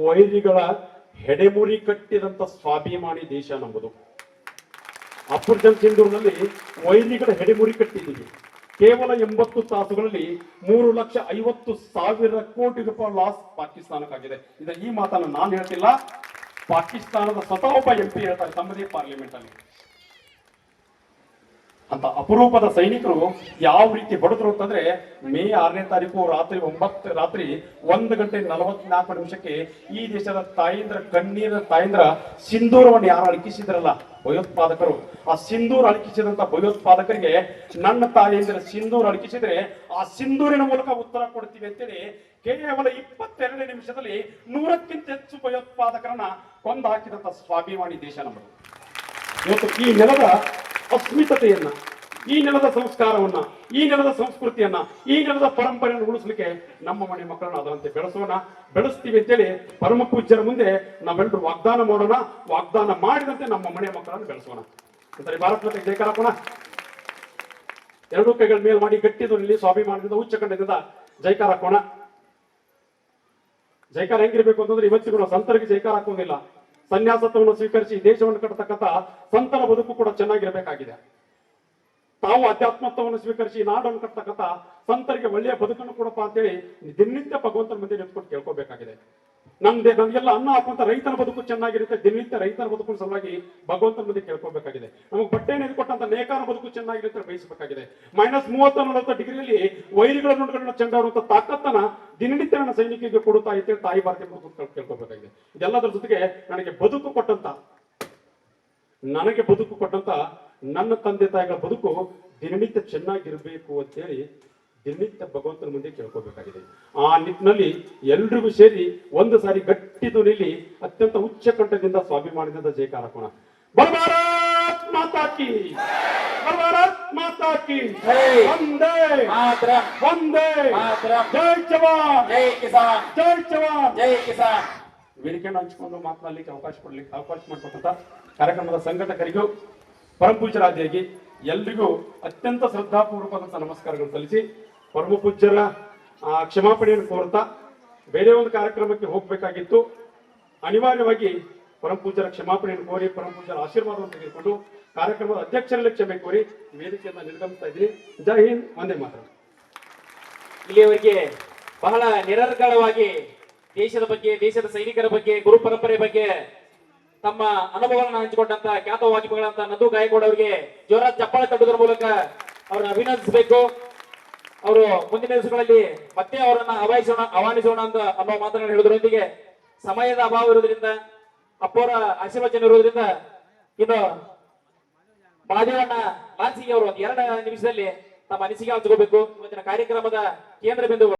Speaker 1: ವೈರಿಗಳ ಹೆಡೆಮುರಿ ಕಟ್ಟಿದಂತ ಸ್ವಾಭಿಮಾನಿ ದೇಶ ನಮ್ಮದು. ಆಪರೇಷನ್ ಸಿಂಧೂರ್ನಲ್ಲಿ ವೈರಿಗಳ ಹೆಡೆಮುರಿ ಕಟ್ಟಿದ್ದೀವಿ. ಕೇವಲ ಎಂಬತ್ತು ತಾಸುಗಳಲ್ಲಿ ಮೂರು ಲಕ್ಷ ಐವತ್ತು ಸಾವಿರ ಕೋಟಿ ರೂಪಾಯಿ ಲಾಸ್ ಪಾಕಿಸ್ತಾನಕ್ಕಾಗಿದೆ. ಇದರ ಈ ಮಾತನ್ನು ನಾನು ಹೇಳ್ತಿಲ್ಲ. ಪಾಕಿಸ್ತಾನದ ಸ್ವತಃ ಒಬ್ಬ ಎಂ ಪಿ ಹೇಳ್ತಾರೆ ತಮ್ಮದೇ ಪಾರ್ಲಿಮೆಂಟ್ ಅಲ್ಲಿ. ಅಂತ ಅಪರೂಪದ ಸೈನಿಕರು ಯಾವ ರೀತಿ ಹೊಡೆದ್ರು ಅಂತಂದ್ರೆ ಮೇ ಆರನೇ ತಾರೀಕು ರಾತ್ರಿ ಒಂಬತ್ತು, ರಾತ್ರಿ ಒಂದು ಗಂಟೆ ನಲವತ್ನಾಲ್ಕು ನಿಮಿಷಕ್ಕೆ ಈ ದೇಶದ ತಾಯಂದ್ರ ಕಣ್ಣೀರ ತಾಯಂದ್ರ ಸಿಂಧೂರವನ್ನು ಯಾರು ಅಳಕಿಸಿದ್ರಲ್ಲ? ಭಯೋತ್ಪಾದಕರು. ಆ ಸಿಂಧೂರ್ ಅಳಕಿಸಿದಂತ ಭಯೋತ್ಪಾದಕರಿಗೆ ನನ್ನ ತಾಯಂದ್ರ ಸಿಂಧೂರ್ ಅಳಕಿಸಿದ್ರೆ ಆ ಸಿಂಧೂರಿನ ಮೂಲಕ ಉತ್ತರ ಕೊಡ್ತೀವಿ ಅಂತೇಳಿ ಕೇವಲ ಇಪ್ಪತ್ತೆರಡು ನಿಮಿಷದಲ್ಲಿ ನೂರಕ್ಕಿಂತ ಹೆಚ್ಚು ಭಯೋತ್ಪಾದಕರನ್ನ ಕೊಂದಾಕಿದಂತ ಸ್ವಾಭಿಮಾನಿ ದೇಶ ನಮ್ಮದು. ಇವತ್ತು ಈ ನೆಲದ ಅಸ್ಮಿತತೆಯನ್ನ, ಈ ನೆಲದ ಸಂಸ್ಕಾರವನ್ನ, ಈ ನೆಲದ ಸಂಸ್ಕೃತಿಯನ್ನ, ಈ ನೆಲದ ಪರಂಪರೆಯನ್ನು ಉಳಿಸ್ಲಿಕ್ಕೆ ನಮ್ಮ ಮನೆ ಮಕ್ಕಳನ್ನ ಅದರಂತೆ ಬೆಳೆಸೋಣ. ಬೆಳೆಸ್ತೀವಿ ಅಂತೇಳಿ ಪರಮ ಪೂಜ್ಯರ ಮುಂದೆ ನಾವೆಲ್ಲರೂ ವಾಗ್ದಾನ ಮಾಡೋಣ. ವಾಗ್ದಾನ ಮಾಡಿದಂತೆ ನಮ್ಮ ಮನೆ ಮಕ್ಕಳನ್ನು ಬೆಳೆಸೋಣ. ಸರಿ ಭಾರತ ಮಾತೆಗೆ ಜಯಕಾರ ಎರಡು ಕೈಗಳ ಮೇಲ್ ಮಾಡಿ ಗಟ್ಟಿದಲ್ಲಿ ಸ್ವಾಭಿಮಾನದಿಂದ ಉಚ್ಚಕಂಡದಿಂದ ಜೈಕಾರ ಹಾಕೋಣ. ಜೈಕಾರ ಹೆಂಗಿರ್ಬೇಕು ಅಂತಂದ್ರೆ ಇವತ್ತಿಗೂ ಸಂತರಿಗೆ ಜೈಕಾರ ಹಾಕೋದಿಲ್ಲ ಸನ್ಯಾಸತ್ವವನ್ನು ಸ್ವೀಕರಿಸಿ ದೇಶವನ್ನು ಕಟ್ಟತಕ್ಕಂತ ಸಂತರ ಬದುಕು ಕೂಡ ಚೆನ್ನಾಗಿರಬೇಕಾಗಿದೆ. ತಾವು ಅಧ್ಯಾತ್ಮತ್ವವನ್ನು ಸ್ವೀಕರಿಸಿ ನಾಡನ್ನು ಕಟ್ಟತಕ್ಕಂತ ಸಂತರಿಗೆ ಒಳ್ಳೆಯ ಬದುಕನ್ನು ಕೊಡಪ್ಪ ಅಂತೇಳಿ ದಿನನಿತ್ಯ ಭಗವಂತನ ಮುಂದೆ ನಿಂತ್ಕೊಂಡು ಕೇಳ್ಕೋಬೇಕಾಗಿದೆ. ನಮ್ದೆ ನಮಗೆಲ್ಲ ಅನ್ನ ಹಾಕುವಂತ ರೈತನ ಬದುಕು ಚೆನ್ನಾಗಿರುತ್ತೆ, ದಿನನಿತ್ಯ ರೈತನ ಬದುಕು ಸಲುವಾಗಿ ಭಗವಂತನ ಮುಂದೆ ಕೇಳ್ಕೋಬೇಕಾಗಿದೆ. ನಮಗೆ ಬಟ್ಟೆ ಕೊಟ್ಟಂತ ನೇಕಾರ ಬದುಕು ಚೆನ್ನಾಗಿರುತ್ತೆ ಬಯಸಬೇಕಾಗಿದೆ. ಮೈನಸ್ ಮೂವತ್ತ ನಲವತ್ತು ಡಿಗ್ರಿಯಲ್ಲಿ ವೈರಿಗಳ ನುಡಿಗಳನ್ನ ಚೆಂಡಾಡುವಂತ ತಾಕತ್ತನ್ನ ದಿನನಿತ್ಯ ನನ್ನ ಸೈನಿಕರಿಗೆ ಕೊಡುತ್ತಾ ಇತ್ತು ತಾಯಿ ಭಾರತೀಯ ಕೇಳ್ಕೋಬೇಕಾಗಿದೆ. ಇದೆಲ್ಲದರ ಜೊತೆಗೆ ನನಗೆ ಬದುಕು ಕೊಟ್ಟಂತ, ನನಗೆ ಬದುಕು ಕೊಟ್ಟಂತ ನನ್ನ ತಂದೆ ತಾಯಿಗಳ ಬದುಕು ದಿನನಿತ್ಯ ಚೆನ್ನಾಗಿರ್ಬೇಕು ಅಂತೇಳಿ ದಿನನಿತ್ಯ ಭಗವಂತನ ಮುಂದೆ ಕೇಳ್ಕೋಬೇಕಾಗಿದೆ. ಆ ನಿಟ್ಟಿನಲ್ಲಿ ಎಲ್ರಿಗೂ ಸೇರಿ ಒಂದು ಸಾರಿ ಗಟ್ಟಿ ನಿಲ್ಲಿ ಅತ್ಯಂತ ಉಚ್ಚ ಕಂಠದಿಂದ ಸ್ವಾಭಿಮಾನದಿಂದ ಜಯಕಾರ ಹಾಕೋಣ ಬಲ್ ಮಾತಾಕಿ ಮಾತಾ ಕಿ! ಬಲ್ ಭಾರತ್ ಮಾತಾ ಕಿ!
Speaker 2: ಜೈ.
Speaker 1: ಒಂದೇ
Speaker 2: ಮಾತ್ರ
Speaker 1: ಒಂದೇ
Speaker 2: ಮಾತ್ರ
Speaker 1: ಜೈ ಜವಾನ್!
Speaker 2: ಜೈ ಕಿಸಾನ್!
Speaker 1: ಜೈ ಜವಾನ್!
Speaker 2: ಜೈ ಕಿಸಾನ್!
Speaker 1: ವೇದಿಕೆಯನ್ನು ಹಂಚಿಕೊಂಡು ಮಾತನಾಡಲಿಕ್ಕೆ ಅವಕಾಶ ಕೊಡ್ಲಿಕ್ಕೆ ಅವಕಾಶ ಮಾಡಿಕೊಟ್ಟಂತ ಕಾರ್ಯಕ್ರಮದ ಸಂಘಟಕರಿಗೂ ಪರಮ ಪೂಜ್ಯರಾದಿಯಾಗಿ ಎಲ್ರಿಗೂ ಅತ್ಯಂತ ಶ್ರದ್ಧಾಪೂರ್ವಕವಾದಂತಹ ನಮಸ್ಕಾರಗಳು ಸಲ್ಲಿಸಿ ಪರಮ ಪೂಜ್ಯರ ಕ್ಷಮಾಪಣೆಯನ್ನು ಕೋರ್ತಾ ಬೇರೆ ಒಂದು ಕಾರ್ಯಕ್ರಮಕ್ಕೆ ಹೋಗಬೇಕಾಗಿತ್ತು. ಅನಿವಾರ್ಯವಾಗಿ ಪರಮ ಪೂಜ್ಯರ ಕ್ಷಮಾಪಣೆಯನ್ನು ಕೋರಿ ಪರಮ ಪೂಜ್ಯರ ಆಶೀರ್ವಾದವನ್ನು ತೆಗೆದುಕೊಂಡು ಕಾರ್ಯಕ್ರಮದ ಅಧ್ಯಕ್ಷರಲ್ಲಿ ಕ್ಷಮೆ ಕೋರಿ ವೇದಿಕೆಯನ್ನು ನಿರ್ಗಮಿಸ್ತಾ ಇದ್ದೀನಿ ಜೈ ಹಿಂದ್ ಒಂದೇ ಮಾತ್ರ.
Speaker 2: ಇಲ್ಲಿಯವರೆಗೆ ಬಹಳ ನಿರರ್ಗಳವಾಗಿ ದೇಶದ ಬಗ್ಗೆ, ದೇಶದ ಸೈನಿಕರ ಬಗ್ಗೆ, ಗುರು ಪರಂಪರೆ ಬಗ್ಗೆ, ತಮ್ಮ ಅನುಭವಗಳನ್ನು ಹಂಚಿಕೊಂಡಂತ ಖ್ಯಾತ ವಾಗ್ಮಿಗಳಂತ ನದು ಗಾಯಕವಾಡ್ ಅವರಿಗೆ ಜೋರ ಚಪ್ಪಾಳೆ ತಟ್ಟುವುದರ ಮೂಲಕ ಅವರನ್ನು ಅಭಿನಂದಿಸಬೇಕು. ಅವರು ಮುಂದಿನ ದಿವಸಗಳಲ್ಲಿ ಮತ್ತೆ ಅವರನ್ನ ಅವಾಯಿಸೋಣ ಆಹ್ವಾನಿಸೋಣ ಅಂತ ಅನ್ನೋ ಮಾತನ್ನು ಹೇಳುವುದರೊಂದಿಗೆ ಸಮಯದ ಅಭಾವ ಇರುವುದರಿಂದ ಅಪ್ಪವರ ಆಶೀರ್ವಚನ ಇರುವುದರಿಂದ ಇನ್ನು ಮಹಾದೇವಣ್ಣ ಲಾನ್ಸಿಗೆ ಅವರು ಎರಡು ನಿಮಿಷದಲ್ಲಿ ತಮ್ಮ ಅನಿಸಿಕೆ ಹಂಚ್ಕೋಬೇಕು. ಇವತ್ತಿನ ಕಾರ್ಯಕ್ರಮದ ಕೇಂದ್ರ ಬಿಂದು